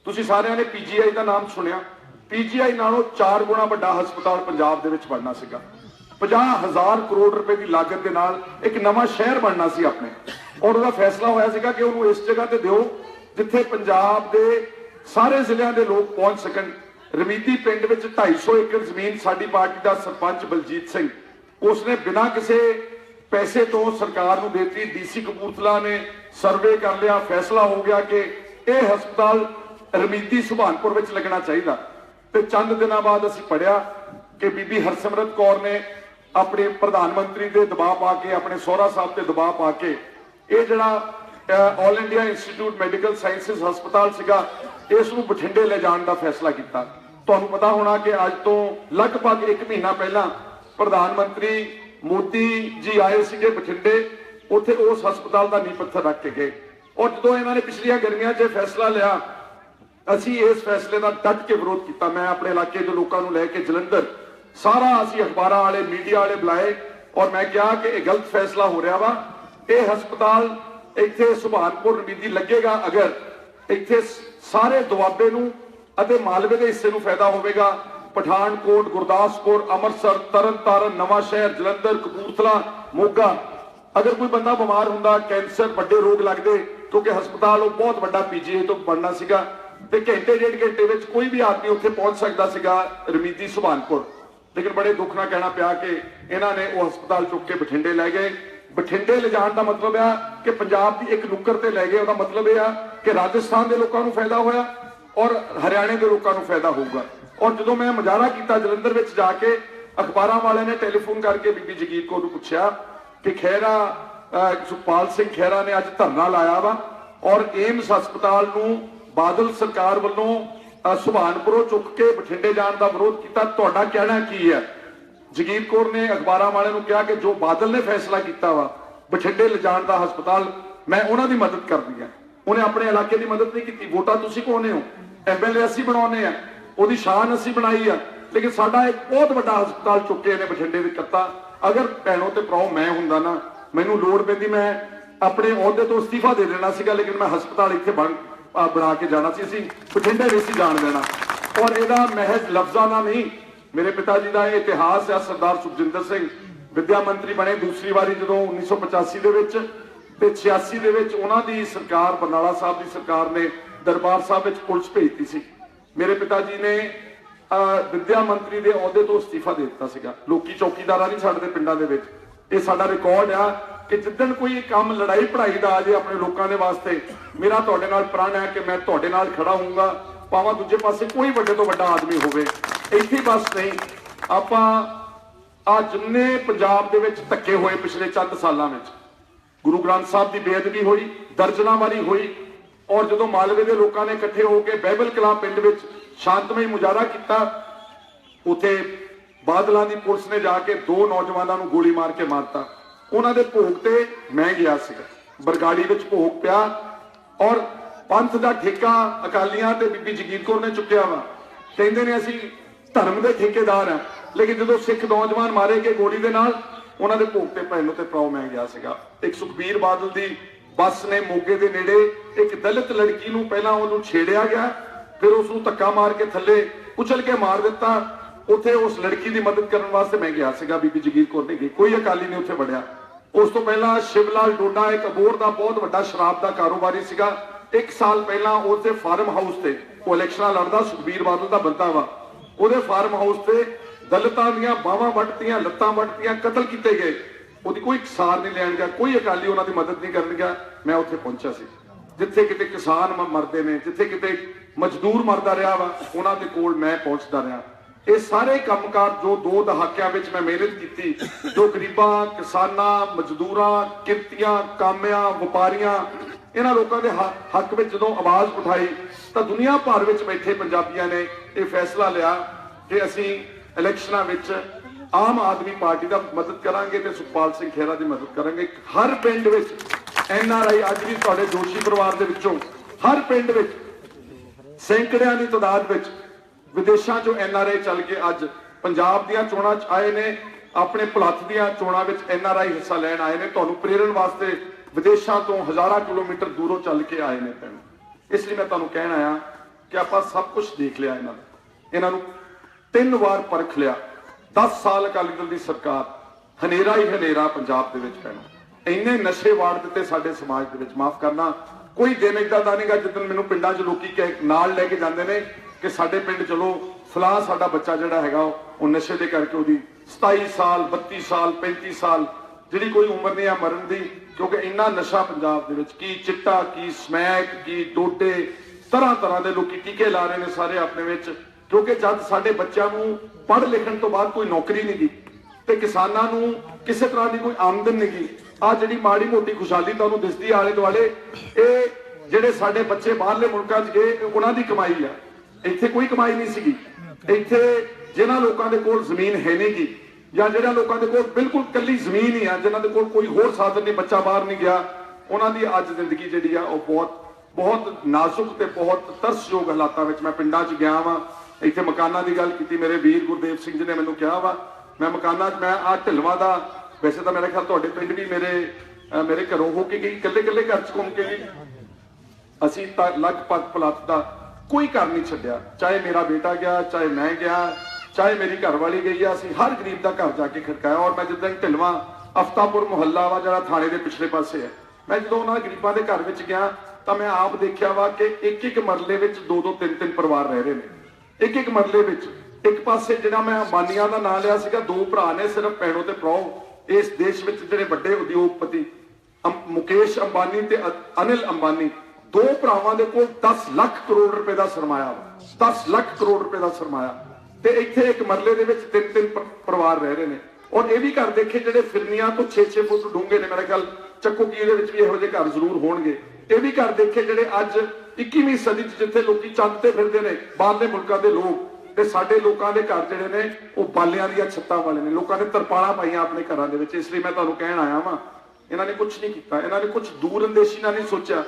ਤੁਸੀਂ ਸਾਰਿਆਂ ਨੇ ਪੀਜੀਆਈ ਦਾ ਨਾਮ ਸੁਣਿਆ। ਪੀਜੀਆਈ ਨਾਲੋਂ 4 ਗੁਣਾ ਵੱਡਾ ਹਸਪਤਾਲ ਪੰਜਾਬ ਦੇ ਵਿੱਚ ਬਣਨਾ ਸੀਗਾ। 50000 ਕਰੋੜ ਰੁਪਏ ਦੀ ਲਾਗਤ ਦੇ ਨਾਲ ਇੱਕ ਨਵਾਂ ਸ਼ਹਿਰ ਬਣਨਾ ਸੀ ਆਪਣੇ। ਔਰ ਉਹਦਾ ਫੈਸਲਾ ਹੋਇਆ ਸੀਗਾ ਕਿ ਉਹਨੂੰ ਇਸ ਜਗ੍ਹਾ ਤੇ ਦਿਓ, ਜਿੱਥੇ ਪੰਜਾਬ ਦੇ ਸਾਰੇ ਜ਼ਿਲ੍ਹਿਆਂ ਦੇ ਲੋਕ ਪਹੁੰਚ ਸਕਣ। ਰਮੀਤੀ ਪਿੰਡ ਵਿੱਚ 250 ਏਕੜ ਜ਼ਮੀਨ ਸਾਡੀ ਪਾਰਟੀ ਦਾ ਸਰਪੰਚ ਬਲਜੀਤ ਸਿੰਘ। ਉਸਨੇ ਬਿਨਾਂ ਕਿਸੇ ਪੈਸੇ ਤੋਂ ਸਰਕਾਰ ਨੂੰ ਦੇਤੀ। ਡੀਸੀ ਕਪੂਰਥਲਾ ਨੇ ਸਰਵੇ ਕਰ ਲਿਆ। ਫੈਸਲਾ ਹੋ ਗਿਆ ਕਿ ਇਹ ਹਸਪਤਾਲ ਰਮੀਤੀ ਸੁਭਾਨਪੁਰ ਵਿੱਚ ਲੱਗਣਾ ਚਾਹੀਦਾ। ਤੇ ਚੰਦ ਦਿਨਾਂ ਬਾਅਦ ਅਸੀਂ ਪੜਿਆ ਕਿ ਬੀਬੀ ਹਰਸਿਮਰਤ ਕੌਰ ਨੇ ਆਪਣੇ ਪ੍ਰਧਾਨ ਮੰਤਰੀ ਦੇ ਦਬਾਅ ਪਾ ਕੇ, ਆਪਣੇ ਸਹੁਰਾ ਸਾਹਿਬ ਤੇ ਦਬਾਅ ਪਾ ਕੇ, ਇਹ ਜਿਹੜਾ all India institute medical sciences ਹਸਪਤਾਲ ਸੀਗਾ, ਇਸ ਨੂੰ ਬਠਿੰਡੇ ਲੈ ਜਾਣ ਦਾ ਫੈਸਲਾ ਕੀਤਾ। ਤੁਹਾਨੂੰ ਪਤਾ ਹੋਣਾ ਕਿ ਅੱਜ ਤੋਂ ਲਗਭਗ 1 ਮਹੀਨਾ ਪਹਿਲਾਂ ਪ੍ਰਧਾਨ ਮੰਤਰੀ ਮੋਦੀ ਜੀ ਆਏ ਸੀਗੇ ਬਠਿੰਡੇ, ਉੱਥੇ ਉਸ ਹਸਪਤਾਲ ਦਾ ਨੀਂਹ ਪੱਥਰ ਰੱਖ ਕੇ ਗਏ। ਔਰ ਜਦੋਂ ਇਹਨਾਂ ਨੇ ਪਿਛਲੀਆਂ ਗਰਮੀਆਂ 'ਚ ਫੈਸਲਾ ਲਿਆ ਅਸੀਂ ਇਸ ਫੈਸਲੇ ਦਾ ਡਟ ਕੇ ਵਿਰੋਧ ਕੀਤਾ। ਮੈਂ ਆਪਣੇ ਇਲਾਕੇ ਦੇ ਲੋਕਾਂ ਨੂੰ ਲੈ ਕੇ ਜਲੰਧਰ, ਸਾਰਾ ਅਸੀਂ ਅਖਬਾਰਾਂ ਵਾਲੇ, ਮੀਡੀਆ ਵਾਲੇ ਬੁਲਾਏ ਔਰ ਮੈਂ ਕਿਹਾ ਕਿ ਇਹ ਗਲਤ ਫੈਸਲਾ ਹੋ ਰਿਹਾ ਵਾ। ਇਹ ਹਸਪਤਾਲ ਇੱਥੇ ਸੁਭਾਨਪੁਰ ਰਮੀਦੀ ਲੱਗੇਗਾ ਅਗਰ ਇੱਥੇ ਸਾਰੇ ਦੁਆਬੇ ਨੂੰ ਅਤੇ ਮਾਲਵੇ ਦੇ ਹਿੱਸੇ ਨੂੰ ਫਾਇਦਾ ਹੋਵੇਗਾ। ਪਠਾਨਕੋਟ, ਗੁਰਦਾਸਪੁਰ, ਅੰਮ੍ਰਿਤਸਰ, ਤਰਨਤਾਰਨ ਨਵਾਂ ਸ਼ਹਿਰ ਜਲੰਧਰ, ਕਪੂਰਥਲਾ, ਮੋਗਾ। ਅਗਰ ਕੋਈ ਬੰਦਾ ਬਿਮਾਰ ਹੁੰਦਾ, ਕੈਂਸਰ, ਵੱਡੇ ਰੋਗ ਲੱਗਦੇ, ਕਿਉਂਕਿ ਹਸਪਤਾਲ ਉਹ ਬਹੁਤ ਵੱਡਾ ਪੀਜੀਆਈ ਤੋਂ ਬਣਨਾ ਸੀਗਾ। ਤੇ ਘੰਟੇ ਡੇਢ ਘੰਟੇ ਵਿੱਚ ਕੋਈ ਵੀ ਆਦਮੀ ਉੱਥੇ ਪਹੁੰਚ ਸਕਦਾ ਸੀਗਾ ਰਮੀਤੀ ਸੁਭਾਨਪੁਰ। ਲੇਕਿਨ ਬੜੇ ਦੁੱਖ ਨਾਲ ਕਹਿਣਾ ਪਿਆ ਕਿ ਇਹਨਾਂ ਨੇ ਉਹ ਹਸਪਤਾਲ ਚੁੱਕ ਕੇ ਬਠਿੰਡੇ ਲੈ ਗਏ। ਬਠਿੰਡੇ ਲਿਜਾਣ ਦਾ ਮਤਲਬ ਆ ਕਿ ਪੰਜਾਬ ਦੀ ਇੱਕ ਨੁੱਕਰ ਤੇ ਲੈ ਗਏ ਉਹਦਾ ਮਤਲਬ ਇਹ ਆ ਕਿ ਰਾਜਸਥਾਨ ਦੇ ਲੋਕਾਂ ਨੂੰ ਫਾਇਦਾ ਹੋਇਆ ਔਰ ਹਰਿਆਣੇ ਦੇ ਲੋਕਾਂ ਨੂੰ ਫਾਇਦਾ ਹੋਊਗਾ। ਔਰ ਜਦੋਂ ਮੈਂ ਮੁਜ਼ਾਹਰਾ ਕੀਤਾ ਜਲੰਧਰ ਵਿੱਚ ਜਾ ਕੇ ਅਖਬਾਰਾਂ ਵਾਲਿਆਂ ਨੇ ਟੈਲੀਫੋਨ ਕਰਕੇ ਬੀਬੀ ਜਗੀਰ ਕੌਰ ਨੂੰ ਪੁੱਛਿਆ ਕਿ ਖਹਿਰਾ ਅਹ, ਸੁਖਪਾਲ ਸਿੰਘ ਖਹਿਰਾ ਨੇ ਅੱਜ ਧਰਨਾ ਲਾਇਆ ਵਾ ਔਰ ਏਮਸ ਹਸਪਤਾਲ ਨੂੰ ਬਾਦਲ ਸਰਕਾਰ ਵੱਲੋਂ ਅਹ, ਸੁਭਾਨਪੁਰੋਂ ਚੁੱਕ ਕੇ ਬਠਿੰਡੇ ਜਾਣ ਦਾ ਵਿਰੋਧ ਕੀਤਾ। ਤੁਹਾਡਾ ਕਹਿਣਾ ਕੀ ਹੈ? ਜਗੀਰ ਕੌਰ ਨੇ ਅਖਬਾਰਾਂ ਵਾਲਿਆਂ ਨੂੰ ਕਿਹਾ ਕਿ ਜੋ ਬਾਦਲ ਨੇ ਫੈਸਲਾ ਕੀਤਾ ਵਾ ਬਠਿੰਡੇ ਲਿਜਾਣ ਦਾ ਹਸਪਤਾਲ ਮੈਂ ਉਹਨਾਂ ਦੀ ਮਦਦ ਕਰਦੀ ਆ ਉਹਨੇ ਆਪਣੇ ਇਲਾਕੇ ਦੀ ਮਦਦ ਨਹੀਂ ਕੀਤੀ। ਵੋਟਾਂ ਤੁਸੀਂ ਕੋਨੇ ਹੋ। ਐਮਐਲਏ ਅਸੀਂ ਬਣਾਉਨੇ ਆ ਉਹਦੀ ਸ਼ਾਨ ਅਸੀਂ ਬਣਾਈ ਆ। ਲੇਕਿਨ ਸਾਡਾ ਇੱਕ ਬਹੁਤ ਵੱਡਾ ਹਸਪਤਾਲ ਚੁੱਕੇ ਨੇ ਬਠਿੰਡੇ ਦੇ ਕੱਤਾ। ਅਗਰ ਭੈਣੋ ਤੇ ਭਰਾਓ ਮੈਂ ਹੁੰਦਾ ਨਾ ਮੈਨੂੰ ਲੋੜ ਪੈਂਦੀ ਮੈਂ ਆਪਣੇ ਅਹੁਦੇ ਤੋਂ ਅਸਤੀਫਾ ਦੇ ਦੇਣਾ ਸੀਗਾ ਲੇਕਿਨ ਮੈਂ ਹਸਪਤਾਲ ਇੱਥੇ ਬਣ ਬਣਾ ਕੇ ਜਾਣਾ ਸੀ ਅਸੀਂ ਬਠਿੰਡੇ ਨਹੀਂ ਸੀ ਜਾਣ ਦੇਣਾ। ਔਰ ਇਹਦਾ ਮਹਿਜ਼ ਲਫ਼ਜ਼ਾਂ ਨਾਲ ਨਹੀਂ ਮੇਰੇ ਪਿਤਾ ਜੀ ਦਾ ਇਹ ਇਤਿਹਾਸ ਹੈ ਸਰਦਾਰ ਸੁਖਜਿੰਦਰ ਸਿੰਘ। ਵਿਦਿਆ ਮੰਤਰੀ ਬਣੇ ਦੂਸਰੀ ਵਾਰੀ ਜਦੋਂ 1985 ਦੇ ਵਿੱਚ ਤੇ 86 ਦੇ ਵਿੱਚ ਉਹਨਾਂ ਦੀ ਸਰਕਾਰ ਬਰਨਾਲਾ ਸਾਹਿਬ ਦੀ ਸਰਕਾਰ ਨੇ ਦਰਬਾਰ ਸਾਹਿਬ ਵਿੱਚ ਪੁਲਿਸ ਭੇਜਤੀ ਸੀ। ਮੇਰੇ ਪਿਤਾ ਜੀ ਨੇ ਅਹ, ਵਿਦਿਆ ਮੰਤਰੀ ਦੇ ਅਹੁਦੇ ਤੋਂ ਅਸਤੀਫਾ ਦੇ ਦਿੱਤਾ ਸੀਗਾ। ਲੋਕੀ ਚੌਕੀਦਾਰਾਂ ਨਹੀਂ ਛੱਡਦੇ ਪਿੰਡਾਂ ਦੇ ਵਿੱਚ। ਇਹ ਸਾਡਾ ਰਿਕਾਰਡ ਆ ਕਿ ਜਿੱਦਣ ਕੋਈ ਕੰਮ ਲੜਾਈ ਪੜਾਈ ਦਾ ਆ ਜੇ ਆਪਣੇ ਲੋਕਾਂ ਦੇ ਵਾਸਤੇ, ਮੇਰਾ ਤੁਹਾਡੇ ਨਾਲ ਪ੍ਰਣ ਹੈ ਕਿ ਮੈਂ ਤੁਹਾਡੇ ਨਾਲ ਖੜਾ ਹੋਊਂਗਾ, ਭਾਵੇਂ ਦੂਜੇ ਪਾਸੇ ਕੋਈ ਵੱਡੇ ਤੋਂ ਵੱਡਾ ਆਦਮੀ ਹੋਵੇ। ਇੱਥੇ ਬਸ ਨਹੀਂ, ਆਪਾਂ ਆ ਜਿੰਨੇ ਪੰਜਾਬ ਦੇ ਵਿੱਚ ਧੱਕੇ ਹੋਏ ਪਿਛਲੇ ਚੰਦ ਸਾਲਾਂ ਵਿੱਚ, ਗੁਰੂ ਗ੍ਰੰਥ ਸਾਹਿਬ ਦੀ ਬੇਅਦਬੀ ਹੋਈ ਦਰਜਨਾਂ ਵਾਰੀ ਹੋਈ, ਔਰ ਜਦੋਂ ਮਾਲਵੇ ਦੇ ਲੋਕਾਂ ਨੇ ਇਕੱਠੇ ਹੋ ਕੇ ਬਹਿਬਲ ਕਲਾਂ ਪਿੰਡ ਵਿੱਚ ਸ਼ਾਂਤਮਈ ਮੁਜ਼ਾਹਰਾ ਕੀਤਾ, ਉਥੇ ਬਾਦਲਾਂ ਦੀ ਪੁਲਿਸ ਨੇ ਜਾ ਕੇ ਦੋ ਨੌਜਵਾਨਾਂ ਨੂੰ ਗੋਲੀ ਮਾਰ ਕੇ ਮਾਰਤਾ। ਉਹਨਾਂ ਦੇ ਭੋਗ ਤੇ ਮੈਂ ਗਿਆ ਸੀਗਾ ਬਰਗਾੜੀ ਵਿੱਚ ਭੋਗ ਪਿਆ ਔਰ ਪੰਥ ਦਾ ਠੇਕਾ ਅਕਾਲੀਆਂ ਤੇ ਬੀਬੀ ਜਗੀਰ ਕੌਰ ਨੇ ਚੁੱਕਿਆ ਵਾ। ਕਹਿੰਦੇ ਨੇ ਅਸੀਂ ਧਰਮ ਦੇ ਠੇਕੇਦਾਰ ਆ, ਲੇਕਿਨ ਜਦੋਂ ਸਿੱਖ ਨੌਜਵਾਨ ਮਾਰੇ ਗਏ ਗੋਲੀ ਦੇ ਨਾਲ, ਉਹਨਾਂ ਦੇ ਭੋਗ ਤੇ ਭੈਣੋ ਤੇ ਪ੍ਰਾਉ ਮੈਂ ਗਿਆ ਸੀਗਾ। ਇੱਕ ਸੁਖਬੀਰ ਬਾਦਲ ਦੀ ਬੱਸ ਨੇ ਮੋਗੇ ਦੇ ਨੇੜੇ ਇੱਕ ਦਲਿਤ ਲੜਕੀ ਨੂੰ ਪਹਿਲਾਂ ਉਹਨੂੰ ਛੇੜਿਆ ਗਿਆ, ਫਿਰ ਉਸ ਨੂੰ ਧੱਕਾ ਮਾਰ ਕੇ ਥੱਲੇ ਕੁਚਲ ਕੇ ਮਾਰ ਦਿੱਤਾ। ਉੱਥੇ ਉਸ ਲੜਕੀ ਦੀ ਮਦਦ ਕਰਨ ਵਾਸਤੇ ਮੈਂ ਗਿਆ ਸੀਗਾ, ਬੀਬੀ ਜਗੀਰ ਕੌਰ ਨੇ। ਗਈ ਕੋਈ ਅਕਾਲੀ ਨੇ ਉੱਥੇ ਵੜਿਆ। ਉਸ ਤੋਂ ਪਹਿਲਾਂ ਸ਼ਿਵਲਾਲ ਡੋਡਾ ਇੱਕ ਅਬੋਰ ਦਾ ਬਹੁਤ ਵੱਡਾ ਸ਼ਰਾਬ ਦਾ ਕਾਰੋਬਾਰੀ ਸੀਗਾ। ਇੱਕ ਸਾਲ ਪਹਿਲਾਂ ਉਸਦੇ ਫਾਰਮ ਹਾਊਸ ਤੇ ਉਹ ਇਲੈਕਸ਼ਨਾਂ ਲੜਦਾ, ਸੁਖਬੀਰ ਬਾਦਲ ਦਾ ਬੰਦਾ ਵਾ। ਉਹਦੇ ਫਾਰਮ ਹਾਊਸ ਤੇ ਦਲਿਤਾਂ ਦੀਆਂ ਬਾਹਾਂ ਵੱਟਤੀਆਂ, ਲੱਤਾਂ ਵੱਟਤੀਆਂ ਕਤਲ ਕੀਤੇ ਗਏ। ਉਹਦੀ ਕੋਈ ਸਾਰ ਨਹੀਂ ਲੈਣ ਗਿਆ, ਕੋਈ ਅਕਾਲੀ ਉਹਨਾਂ ਦੀ ਮਦਦ ਨਹੀਂ ਕਰਨ ਗਿਆ। ਮੈਂ ਉੱਥੇ ਪਹੁੰਚਿਆ ਸੀ। ਜਿੱਥੇ ਕਿਤੇ ਕਿਸਾਨ ਮ- ਮਰਦੇ ਨੇ, ਜਿੱਥੇ ਕਿਤੇ ਮਜ਼ਦੂਰ ਮਰਦਾ ਰਿਹਾ ਵਾ, ਉਹਨਾਂ ਦੇ ਕੋਲ ਮੈਂ ਪਹੁੰਚਦਾ ਰਿਹਾ। ਇਹ ਸਾਰੇ ਕੰਮਕਾਰ ਜੋ ਦੋ ਦਹਾਕਿਆਂ ਵਿੱਚ ਮੈਂ ਮਿਹਨਤ ਕੀਤੀ, ਜੋ ਗਰੀਬਾਂ, ਕਿਸਾਨਾਂ, ਮਜ਼ਦੂਰਾਂ, ਕਿਰਤੀਆਂ, ਕਾਮਿਆਂ, ਵਪਾਰੀਆਂ, ਇਹਨਾਂ ਲੋਕਾਂ ਦੇ ਹੱਕ ਵਿੱਚ ਜਦੋਂ ਆਵਾਜ਼ ਉਠਾਈ, ਤਾਂ ਦੁਨੀਆ ਭਰ ਵਿੱਚ ਬੈਠੇ ਪੰਜਾਬੀਆਂ ਨੇ ਇਹ ਫੈਸਲਾ ਲਿਆ ਕਿ ਅਸੀਂ ਇਲੈਕਸ਼ਨਾਂ ਵਿੱਚ ਆਮ ਆਦਮੀ ਪਾਰਟੀ ਦਾ ਮਦਦ ਕਰਾਂਗੇ ਤੇ ਸੁਖਪਾਲ ਸਿੰਘ ਖਹਿਰਾ ਦੀ ਮਦਦ ਕਰਾਂਗੇ। ਹਰ ਪਿੰਡ ਵਿੱਚ ਐਨ ਆਰ ਆਈ ਅੱਜ ਵੀ ਤੁਹਾਡੇ ਦੋਸ਼ੀ ਪਰਿਵਾਰ ਦੇ ਵਿੱਚੋਂ, ਹਰ ਪਿੰਡ ਵਿੱਚ, ਸੈਂਕੜਿਆਂ ਦੀ ਤਾਦਾਦ ਵਿੱਚ ਵਿਦੇਸ਼ਾਂ ਚੋਂ ਐਨ ਆਰ ਆਈ ਚੱਲ ਕੇ ਅੱਜ ਪੰਜਾਬ ਦੀਆਂ ਚੋਣਾਂ 'ਚ ਆਏ ਨੇ, ਆਪਣੇ ਭੁਲੱਥ ਦੀਆਂ ਚੋਣਾਂ ਵਿੱਚ ਐਨ ਆਰ ਆਈ ਹਿੱਸਾ ਲੈਣ ਆਏ ਨੇ, ਤੁਹਾਨੂੰ ਪ੍ਰੇਰਣ ਵਾਸਤੇ ਵਿਦੇਸ਼ਾਂ ਤੋਂ ਹਜ਼ਾਰਾਂ ਕਿਲੋਮੀਟਰ ਦੂਰੋਂ ਚੱਲ ਕੇ ਆਏ ਨੇ ਪਿੰਡ ਇਸ ਲਈ ਮੈਂ ਤੁਹਾਨੂੰ ਕਹਿਣ ਆਇਆ ਕਿ ਆਪਾਂ ਸਭ ਕੁਝ ਦੇਖ ਲਿਆ ਇਹਨਾਂ ਦਾ ਇਹਨਾਂ ਨੂੰ ਤਿੰਨ ਵਾਰ ਪਰਖ ਲਿਆ। 10 ਸਾਲ ਅਕਾਲੀ ਦਲ ਦੀ ਸਰਕਾਰ, ਹਨੇਰਾ ਹੀ ਹਨੇਰਾ ਪੰਜਾਬ ਦੇ ਵਿੱਚ ਪੈਣਾ ਇੰਨੇ ਨਸ਼ੇ ਵਾੜ ਦਿੱਤੇ ਸਾਡੇ ਸਮਾਜ ਦੇ ਵਿੱਚ, ਮਾਫ ਕਰਨਾ। ਕੋਈ ਦਿਨ ਏਦਾਂ ਦਾ ਨਹੀਂਗਾ ਜਦੋਂ ਮੈਨੂੰ ਪਿੰਡਾਂ 'ਚ ਲੋਕੀ ਕਹਿ- ਨਾਲ ਲੈ ਕੇ ਜਾਂਦੇ ਨੇ ਕਿ ਸਾਡੇ ਪਿੰਡ ਚਲੋ, ਫਲਾਹ ਸਾਡਾ ਬੱਚਾ ਜਿਹੜਾ ਹੈਗਾ, ਉਹ ਨਸ਼ੇ ਦੇ ਕਰਕੇ ਉਹਦੀ 27 ਸਾਲ 32 ਸਾਲ 35 ਸਾਲ ਜਿਹੜੀ ਕੋਈ ਉਮਰ ਨਹੀਂ ਆ ਮਰਨ ਦੀ, ਕਿਉਂਕਿ ਇੰਨਾ ਨਸ਼ਾ ਪੰਜਾਬ ਦੇ ਵਿੱਚ ਕੀ ਚਿੱਟਾ, ਕੀ ਸਮੈਕ, ਕੀ ਡੋਡੇ, ਤਰ੍ਹਾਂ ਤਰ੍ਹਾਂ ਦੇ ਲੋਕੀ ਟੀਕੇ ਲਾ ਰਹੇ ਨੇ ਸਾਰੇ ਆਪਣੇ ਵਿੱਚ, ਕਿਉਂਕਿ ਜਦ ਸਾਡੇ ਬੱਚਿਆਂ ਨੂੰ ਪੜ੍ਹ ਲਿਖਣ ਤੋਂ ਬਾਅਦ ਕੋਈ ਨੌਕਰੀ ਨਹੀਂ ਗੀ, ਤੇ ਕਿਸਾਨਾਂ ਨੂੰ ਕਿਸੇ ਤਰ੍ਹਾਂ ਦੀ ਕੋਈ ਆਮਦਨ ਨਹੀਂ ਗਈ ਆ ਜਿਹੜੀ ਮਾੜੀ ਮੋਟੀ ਖੁਸ਼ਹਾਲੀ ਤੁਹਾਨੂੰ ਦਿਸਦੀ ਆਲੇ ਦੁਆਲੇ, ਇਹ ਜਿਹੜੇ ਸਾਡੇ ਬੱਚੇ ਬਾਹਰਲੇ ਮੁਲਕਾਂ 'ਚ ਗਏ, ਉਹਨਾਂ ਦੀ ਕਮਾਈ ਆ। ਇੱਥੇ ਕੋਈ ਕਮਾਈ ਨਹੀਂ ਸੀਗੀ। ਇੱਥੇ ਜਿਨ੍ਹਾਂ ਲੋਕਾਂ ਦੇ ਕੋਲ ਜ਼ਮੀਨ ਹੈ ਨਹੀਂਗੀ ਜਾਂ ਜਿਹੜਾ ਲੋਕਾਂ ਦੇ ਕੋਲ ਬਿਲਕੁਲ ਕੱਲੀ ਜ਼ਮੀਨ ਹੀ ਆ, ਜਿਨ੍ਹਾਂ ਦੇ ਕੋਲ ਕੋਈ ਹੋਰ ਸਾਧਨ ਨਹੀਂ, ਬੱਚਾ ਬਾਹਰ ਨਹੀਂ ਗਿਆ, ਉਹਨਾਂ ਦੀ ਅੱਜ ਜ਼ਿੰਦਗੀ ਜਿਹੜੀ ਆ, ਉਹ ਬਹੁਤ ਬਹੁਤ ਨਾਜ਼ੁਕ ਤੇ ਬਹੁਤ ਤਰਸਯੋਗ ਹਾਲਾਤਾਂ ਵਿੱਚ ਮੈਂ ਪਿੰਡਾਂ 'ਚ ਗਿਆ ਵਾਂ। ਇੱਥੇ ਮਕਾਨਾਂ ਦੀ ਗੱਲ ਕੀਤੀ, ਮੇਰੇ ਵੀਰ ਗੁਰਦੇਵ ਸਿੰਘ ਜੀ ਨੇ ਮੈਨੂੰ ਕਿਹਾ ਵਾ, ਮੈਂ ਮਕਾਨਾਂ 'ਚ, ਮੈਂ ਆ ਢਿਲਵਾ ਦਾ, ਵੈਸੇ ਤਾਂ ਮੇਰੇ ਖਿਆਲ ਤੁਹਾਡੇ ਪਿੰਡ ਵੀ ਮੇਰੇ ਮੇਰੇ ਘਰੋਂ ਹੋ ਕੇ ਗਈ ਇਕੱਲੇ ਇਕੱਲੇ ਘਰ 'ਚ ਘੁੰਮ ਕੇ ਗਈ। ਅਸੀਂ ਤਾਂ ਲਗਭਗ ਪਲੱਤ ਦਾ ਕੋਈ ਘਰ ਨਹੀਂ ਛੱਡਿਆ। ਚਾਹੇ ਮੇਰਾ ਬੇਟਾ ਗਿਆ, ਚਾਹੇ ਮੈਂ ਗਿਆ, ਚਾਹੇ ਮੇਰੀ ਘਰ ਵਾਲੀ ਗਈ ਆ, ਅਸੀਂ ਹਰ ਗਰੀਬ ਦਾ ਘਰ ਜਾ ਕੇ ਖੜਕਾਇਆ। ਔਰ ਮੈਂ ਜਿੱਦਾਂ ਹੀ ਅਫਤਾਪੁਰ ਮੁਹੱਲਾ ਵਾ, ਜਿਹੜਾ ਥਾਣੇ ਦੇ ਪਿਛਲੇ ਪਾਸੇ ਹੈ। ਮੈਂ ਜਦੋਂ ਉਹਨਾਂ ਗਰੀਬਾਂ ਦੇ ਘਰ ਵਿੱਚ ਗਿਆ, ਤਾਂ ਮੈਂ ਆਪ ਦੇਖਿਆ ਵਾ ਕਿ ਇੱਕ ਇੱਕ ਮਰਲੇ ਵਿੱਚ ਦੋ ਦੋ ਤਿੰਨ ਤਿੰਨ ਪਰਿਵਾਰ ਰਹਿ ਰਹੇ ਨੇ। ਇੱਕ ਇੱਕ ਮਰਲੇ ਵਿੱਚ ਇੱਕ ਪਾਸੇ ਜਿਹੜਾ ਮੈਂ ਅੰਬਾਨੀਆਂ ਦਾ ਨਾਂ ਲਿਆ ਸੀਗਾ, ਦੋ ਭਰਾ ਨੇ ਸਿਰਫ ਪੈਣੋ ਤੇ ਪ੍ਰੋ ਇਸ ਦੇਸ਼ ਵਿੱਚ ਜਿਹੜੇ ਵੱਡੇ ਉਦਯੋਗਪਤੀ, ਅਮ- ਮੁਕੇਸ਼ ਅੰਬਾਨੀ ਤੇ ਅ- ਅਨਿਲ ਅੰਬਾਨੀ ਦੋ ਭਰਾਵਾਂ ਦੇ ਕੋਲ 10 ਲੱਖ ਕਰੋੜ ਰੁਪਏ ਦਾ ਸਰਮਾਇਆ ਵਾ। 10 ਲੱਖ ਕਰੋੜ ਰੁਪਏ ਦਾ ਸਰਮਾਇਆ। ਤੇ ਇੱਥੇ ਇੱਕ ਮਰਲੇ ਦੇ ਵਿੱਚ ਤਿੰਨ ਤਿੰਨ ਪਰਿਵਾਰ ਰਹਿ ਰਹੇ ਨੇ। ਔਰ ਇਹ ਵੀ ਘਰ ਦੇਖੇ ਜਿਹੜੇ ਫਿਰਨੀਆਂ ਤੋਂ 6-6 ਫੁੱਟ ਡੂੰਘੇ ਨੇ, ਮੇਰੇ ਖਿਆਲ ਚੱਕੋ ਕੀ ਦੇ ਵਿੱਚ ਵੀ ਇਹੋ ਜਿਹੇ ਘਰ ਜ਼ਰੂਰ ਹੋਣਗੇ। ਇਹ ਵੀ ਘਰ ਦੇਖੇ ਜਿਹੜੇ ਅੱਜ 21ਵੀਂ ਸਦੀ 'ਚ ਜਿੱਥੇ ਲੋਕੀ ਚੰਦ ਤੇ ਫਿਰਦੇ ਨੇ, ਬਾਹਰਲੇ ਮੁਲਕਾਂ ਦੇ ਲੋਕ ਤੇ ਸਾਡੇ ਲੋਕਾਂ ਦੇ ਘਰ ਜਿਹੜੇ ਨੇ, ਉਹ ਬਾਲਿਆਂ ਦੀਆਂ ਛੱਤਾਂ ਵਾਲੇ ਨੇ। ਲੋਕਾਂ ਨੇ ਤਰਪਾਲਾਂ ਪਾਈਆਂ ਆਪਣੇ ਘਰਾਂ ਦੇ ਵਿੱਚ। ਇਸ ਲਈ ਮੈਂ ਤੁਹਾਨੂੰ ਕਹਿਣ ਆਇਆ ਵਾਂ ਇਹਨਾਂ ਨੇ ਕੁਝ ਨਹੀਂ ਕੀਤਾ, ਇਹਨਾਂ ਨੇ ਕੁਝ ਦੂਰ ਅੰਦੇਸ਼ੀ ਨਾਲ ਨਹੀਂ ਸੋਚਿਆ।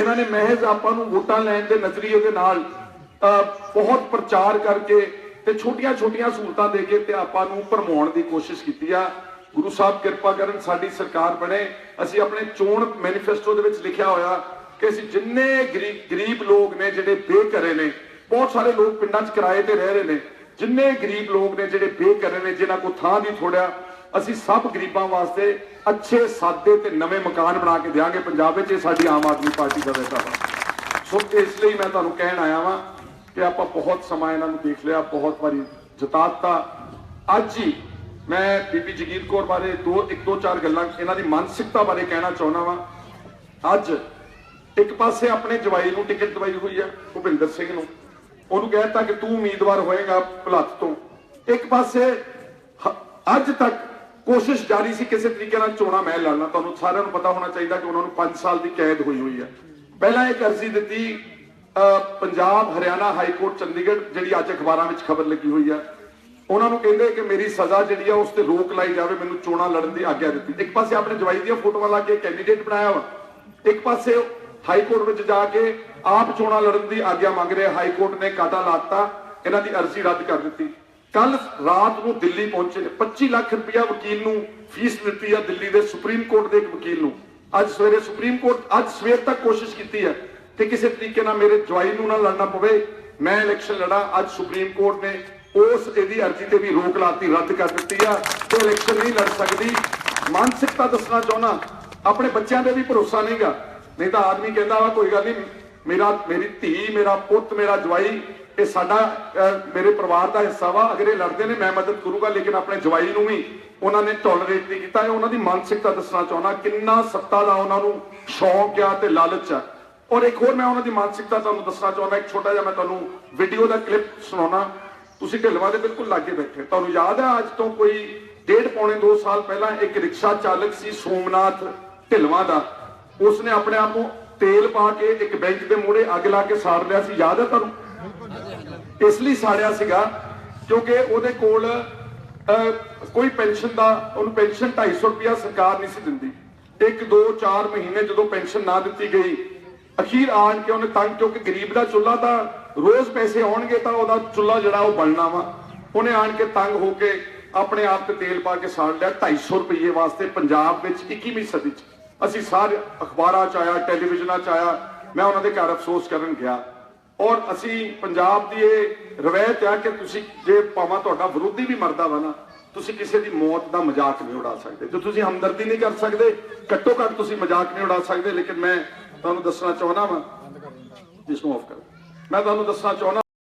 ਇਹਨਾਂ ਨੇ ਮਹਿਜ਼ ਆਪਾਂ ਨੂੰ ਵੋਟਾਂ ਲੈਣ ਦੇ ਨਜ਼ਰੀਏ ਦੇ ਨਾਲ ਬਹੁਤ ਪ੍ਰਚਾਰ ਕਰਕੇ ਤੇ ਛੋਟੀਆਂ ਛੋਟੀਆਂ ਸਹੂਲਤਾਂ ਦੇ ਕੇ ਤੇ ਆਪਾਂ ਨੂੰ ਭਰਮਾਉਣ ਦੀ ਕੋਸ਼ਿਸ਼ ਕੀਤੀ ਆ। ਗੁਰੂ ਸਾਹਿਬ ਕਿਰਪਾ ਕਰਨ ਸਾਡੀ ਸਰਕਾਰ ਬਣੇ। ਅਸੀਂ ਆਪਣੇ ਚੋਣ ਮੈਨੀਫੈਸਟੋ ਦੇ ਵਿੱਚ ਲਿਖਿਆ ਹੋਇਆ ਕਿ ਅਸੀਂ ਜਿੰਨੇ ਗਰੀ- ਗਰੀਬ ਲੋਕ ਨੇ ਜਿਹੜੇ ਬੇਘਰੇ ਨੇ, ਬਹੁਤ ਸਾਰੇ ਲੋਕ ਪਿੰਡਾਂ 'ਚ ਕਿਰਾਏ ਤੇ ਰਹਿ ਰਹੇ ਨੇ, ਜਿੰਨੇ ਗਰੀਬ ਲੋਕ ਨੇ ਜਿਹੜੇ ਬੇਘਰੇ ਨੇ, ਜਿਨ੍ਹਾਂ ਕੋਲ ਥਾਂ ਦੀ ਥੋੜਿਆ ਅਸੀਂ ਸਭ ਗਰੀਬਾਂ ਵਾਸਤੇ ਅੱਛੇ ਸਾਦੇ ਤੇ ਨਵੇਂ ਮਕਾਨ ਬਣਾ ਕੇ ਦਿਆਂਗੇ। ਪੰਜਾਬ ਵਿੱਚ ਇਹ ਸਾਡੀ ਆਮ ਆਦਮੀ ਪਾਰਟੀ ਦਾ ਵੈਸਾ ਵਾ। ਸੋ ਇਸ ਲਈ ਮੈਂ ਤੁਹਾਨੂੰ ਕਹਿਣ ਆਇਆ ਵਾਂ ਕਿ ਆਪਾਂ ਬਹੁਤ ਸਮਾਂ ਇਹਨਾਂ ਨੂੰ ਦੇਖ ਲਿਆ, ਬਹੁਤ ਵਾਰੀ ਜਿਤਾਤਾ ਅੱਜ ਹੀ ਮੈਂ ਬੀਬੀ ਜਗੀਰ ਕੌਰ ਬਾਰੇ ਦੋ, ਇੱਕ ਦੋ ਚਾਰ ਗੱਲਾਂ ਇਹਨਾਂ ਦੀ ਮਾਨਸਿਕਤਾ ਬਾਰੇ ਕਹਿਣਾ ਚਾਹੁੰਦਾ ਵਾਂ। ਅੱਜ ਇੱਕ ਪਾਸੇ ਆਪਣੇ ਜਵਾਈ ਨੂੰ ਟਿਕਟ ਦਵਾਈ ਹੋਈ ਹੈ ਭੁਪਿੰਦਰ ਸਿੰਘ ਨੂੰ। ਉਹਨੂੰ ਕਹਿਤਾ ਕਿ ਤੂੰ ਉਮੀਦਵਾਰ ਹੋਏਗਾ ਭਲੱਤ ਤੋਂ। ਇੱਕ ਪਾਸੇ ਅੱਜ ਤੱਕ ਕੋਸ਼ਿਸ਼ ਜਾਰੀ ਸੀ ਕਿਸੇ ਤਰੀਕੇ ਨਾਲ ਚੋਣਾਂ ਮੈਂ ਲੜਨਾ, ਤੁਹਾਨੂੰ ਸਾਰਿਆਂ ਨੂੰ ਪਤਾ ਹੋਣਾ ਚਾਹੀਦਾ ਕਿ ਉਹਨਾਂ ਨੂੰ 5 ਸਾਲ ਦੀ ਕੈਦ ਹੋਈ ਹੋਈ ਹੈ। ਪਹਿਲਾਂ ਇੱਕ ਅਰਜ਼ੀ ਦਿੱਤੀ ਪੰਜਾਬ, ਹਰਿਆਣਾ ਹਾਈ ਕੋਰਟ, ਚੰਡੀਗੜ੍ਹ, ਜਿਹੜੀ ਅੱਜ ਅਖਬਾਰਾਂ ਵਿੱਚ ਖਬਰ ਲੱਗੀ ਹੋਈ ਹੈ। ਉਹਨਾਂ ਨੂੰ ਕਹਿੰਦੇ ਕਿ ਮੇਰੀ ਸਜ਼ਾ ਜਿਹੜੀ ਆ, ਉਸ ਤੇ ਰੋਕ ਲਾਈ ਜਾਵੇ, ਮੈਨੂੰ ਚੋਣਾਂ ਲੜਨ ਦੀ ਆਗਿਆ ਦਿੱਤੀ। ਇੱਕ ਪਾਸੇ ਆਪਣੇ ਜਵਾਈ ਦੀਆਂ ਫੋਟੋਆਂ ਲਾ ਕੇ ਕੈਂਡੀਡੇਟ ਬਣਾਇਆ ਵਾ। ਇੱਕ ਪਾਸੇ ਹਾਈ ਕੋਰਟ ਵਿੱਚ ਜਾ ਕੇ ਆਪ ਚੋਣਾਂ ਲੜਨ ਦੀ ਆਗਿਆ ਮੰਗ ਰਿਹਾ, ਹਾਈ ਕੋਰਟ ਨੇ ਕਾਟਾ ਲਾਤਾ, ਇਹਨਾਂ ਦੀ ਅਰਜ਼ੀ ਰੱਦ ਕਰ ਦਿੱਤੀ। ਕੱਲ ਰਾਤ ਨੂੰ ਦਿੱਲੀ ਪਹੁੰਚੇ ਨੇ। 25 ਲੱਖ ਰੁਪਇਆ ਵਕੀਲ ਨੂੰ ਫੀਸ ਦਿੱਤੀ ਆ ਦਿੱਲੀ ਦੇ ਸੁਪਰੀਮ ਕੋਰਟ ਦੇ ਇੱਕ ਵਕੀਲ ਨੂੰ। ਅੱਜ ਸਵੇਰੇ ਸੁਪਰੀਮ ਕੋਰਟ, ਅੱਜ ਸਵੇਰ ਤੱਕ ਕੋਸ਼ਿਸ਼ ਕੀਤੀ ਹੈ ਕਿ ਕਿਸੇ ਤਰੀਕੇ ਨਾਲ ਮੇਰੇ ਜਵਾਈ ਨੂੰ ਨਾ ਲੜਨਾ ਪਵੇ। ਮੈਂ ਇਲੈਕਸ਼ਨ ਲੜਾ, ਅੱਜ ਸੁਪਰੀਮ ਕੋਰਟ ਨੇ ਉਸ ਇਹਦੀ ਅਰਜ਼ੀ ਤੇ ਵੀ ਰੋਕ ਲਾਤੀ, ਰੱਦ ਕਰ ਦਿੱਤੀ ਆ। ਤੇ ਇਲੈਕਸ਼ਨ ਨਹੀਂ ਲੜ ਸਕਦੀ। ਮਾਨਸਿਕਤਾ ਦੱਸਣਾ ਚਾਹੁੰਦਾ, ਆਪਣੇ ਬੱਚਿਆਂ ਤੇ ਵੀ ਭਰੋਸਾ ਨਹੀਂਗਾ। ਨਹੀਂ ਤਾਂ ਆਦਮੀ ਕਹਿੰਦਾ ਵਾ, ਕੋਈ ਗੱਲ ਨਹੀਂ, ਮੇਰਾ, ਮੇਰੀ ਧੀ, ਮੇਰਾ ਪੁੱਤ, ਮੇਰਾ ਜਵਾਈ ਇਹ ਸਾਡਾ ਮੇਰੇ ਪਰਿਵਾਰ ਦਾ ਹਿੱਸਾ ਵਾ। ਅਗਰ ਇਹ ਲੜਦੇ ਨੇ, ਮੈਂ ਮਦਦ ਕਰੂੰਗਾ, ਲੇਕਿਨ ਆਪਣੇ ਜਵਾਈ ਨੂੰ ਵੀ ਉਹਨਾਂ ਨੇ ਟੋਲਰੇਟ ਨਹੀਂ ਕੀਤਾ ਇਹ ਉਹਨਾਂ ਦੀ ਮਾਨਸਿਕਤਾ ਦੱਸਣਾ ਚਾਹੁੰਦਾ, ਕਿੰਨਾ ਸੱਤਾ ਦਾ ਉਹਨਾਂ ਨੂੰ ਸ਼ੌਂਕ ਆ ਤੇ ਲਾਲਚ ਆ। ਔਰ ਇੱਕ ਹੋਰ ਮੈਂ ਉਹਨਾਂ ਦੀ ਮਾਨਸਿਕਤਾ ਤੁਹਾਨੂੰ ਦੱਸਣਾ ਚਾਹੁੰਦਾ, ਇੱਕ ਛੋਟਾ ਜਿਹਾ ਮੈਂ ਤੁਹਾਨੂੰ ਵੀਡੀਓ ਦਾ ਕਲਿੱਪ ਸੁਣਾਉਣਾ। ਤੁਸੀਂ ਢਿਲਵਾ ਦੇ ਬਿਲਕੁਲ ਲਾਗੇ ਬੈਠੇ ਤੁਹਾਨੂੰ ਯਾਦ ਹੈ ਅੱਜ ਤੋਂ ਕੋਈ ਡੇਢ ਪੌਣੇ 2 ਸਾਲ ਪਹਿਲਾਂ ਇੱਕ ਰਿਕਸ਼ਾ ਚਾਲਕ ਸੀ ਸੋਮਨਾਥ ਢਿਲਵਾ ਦਾ। ਉਸਨੇ ਆਪਣੇ ਆਪ ਨੂੰ ਤੇਲ ਪਾ ਕੇ ਇੱਕ ਬੈਂਚ ਦੇ ਮੂਹਰੇ ਅੱਗ ਲਾ ਕੇ ਸਾੜ ਲਿਆ ਸੀ। ਯਾਦ ਹੈ ਤੁਹਾਨੂੰ? ਇਸ ਲਈ ਸਾੜਿਆ ਸੀਗਾ ਕਿਉਂਕਿ ਉਹਦੇ ਕੋਲ ਅਹ, ਕੋਈ ਪੈਨਸ਼ਨ ਦਾ ਉਹਨੂੰ ਪੈਨਸ਼ਨ 250 ਰੁਪਿਆ ਸਰਕਾਰ ਨਹੀਂ ਸੀ ਦਿੰਦੀ। ਇੱਕ ਦੋ ਚਾਰ ਮਹੀਨੇ ਜਦੋਂ ਪੈਨਸ਼ਨ ਨਾ ਦਿੱਤੀ ਗਈ ਅਖੀਰ ਆਣ ਕੇ ਉਹਨੇ ਤੰਗ ਕਿਉਂਕਿ ਗਰੀਬ ਦਾ ਚੁੱਲ੍ਹਾ ਤਾਂ ਰੋਜ਼ ਪੈਸੇ ਆਉਣਗੇ ਤਾਂ ਉਹਦਾ ਚੁੱਲ੍ਹਾ ਜਿਹੜਾ ਉਹ ਬਣਨਾ ਵਾ। ਉਹਨੇ ਆਣ ਕੇ ਤੰਗ ਹੋ ਕੇ ਆਪਣੇ ਆਪ ਤੇ ਤੇਲ ਪਾ ਕੇ ਸਾੜ ਲਿਆ 250 ਰੁਪਏ ਵਾਸਤੇ ਪੰਜਾਬ ਵਿੱਚ 21ਵੀਂ ਸਦੀ 'ਚ। ਅਸੀਂ ਸਾਰੇ ਅਖਬਾਰਾਂ 'ਚ ਆਇਆ ਟੈਲੀਵਿਜ਼ਨਾਂ 'ਚ ਆਇਆ ਮੈਂ ਉਹਨਾਂ ਦੇ ਘਰ ਅਫਸੋਸ ਕਰਨ ਗਿਆ। ਔਰ ਅਸੀਂ ਪੰਜਾਬ ਦੀ ਇਹ ਰਵਾਇਤ ਆ ਕਿ ਤੁਸੀਂ ਜੇ ਭਾਵੇਂ ਤੁਹਾਡਾ ਵਿਰੋਧੀ ਵੀ ਮਰਦਾ ਵਾ ਨਾ, ਤੁਸੀਂ ਕਿਸੇ ਦੀ ਮੌਤ ਦਾ ਮਜ਼ਾਕ ਨਹੀਂ ਉਡਾ ਸਕਦੇ। ਜੇ ਤੁਸੀਂ ਹਮਦਰਦੀ ਨਹੀਂ ਕਰ ਸਕਦੇ, ਘੱਟੋ ਘੱਟ ਤੁਸੀਂ ਮਜ਼ਾਕ ਨਹੀਂ ਉਡਾ ਸਕਦੇ, ਲੇਕਿਨ ਮੈਂ ਤੁਹਾਨੂੰ ਦੱਸਣਾ ਚਾਹੁੰਦਾ ਵਾਂ ਜਿਸ ਨੂੰ ਆਫ ਕਰ ਮੈਂ ਤੁਹਾਨੂੰ ਦੱਸਣਾ ਚਾਹੁੰਦਾ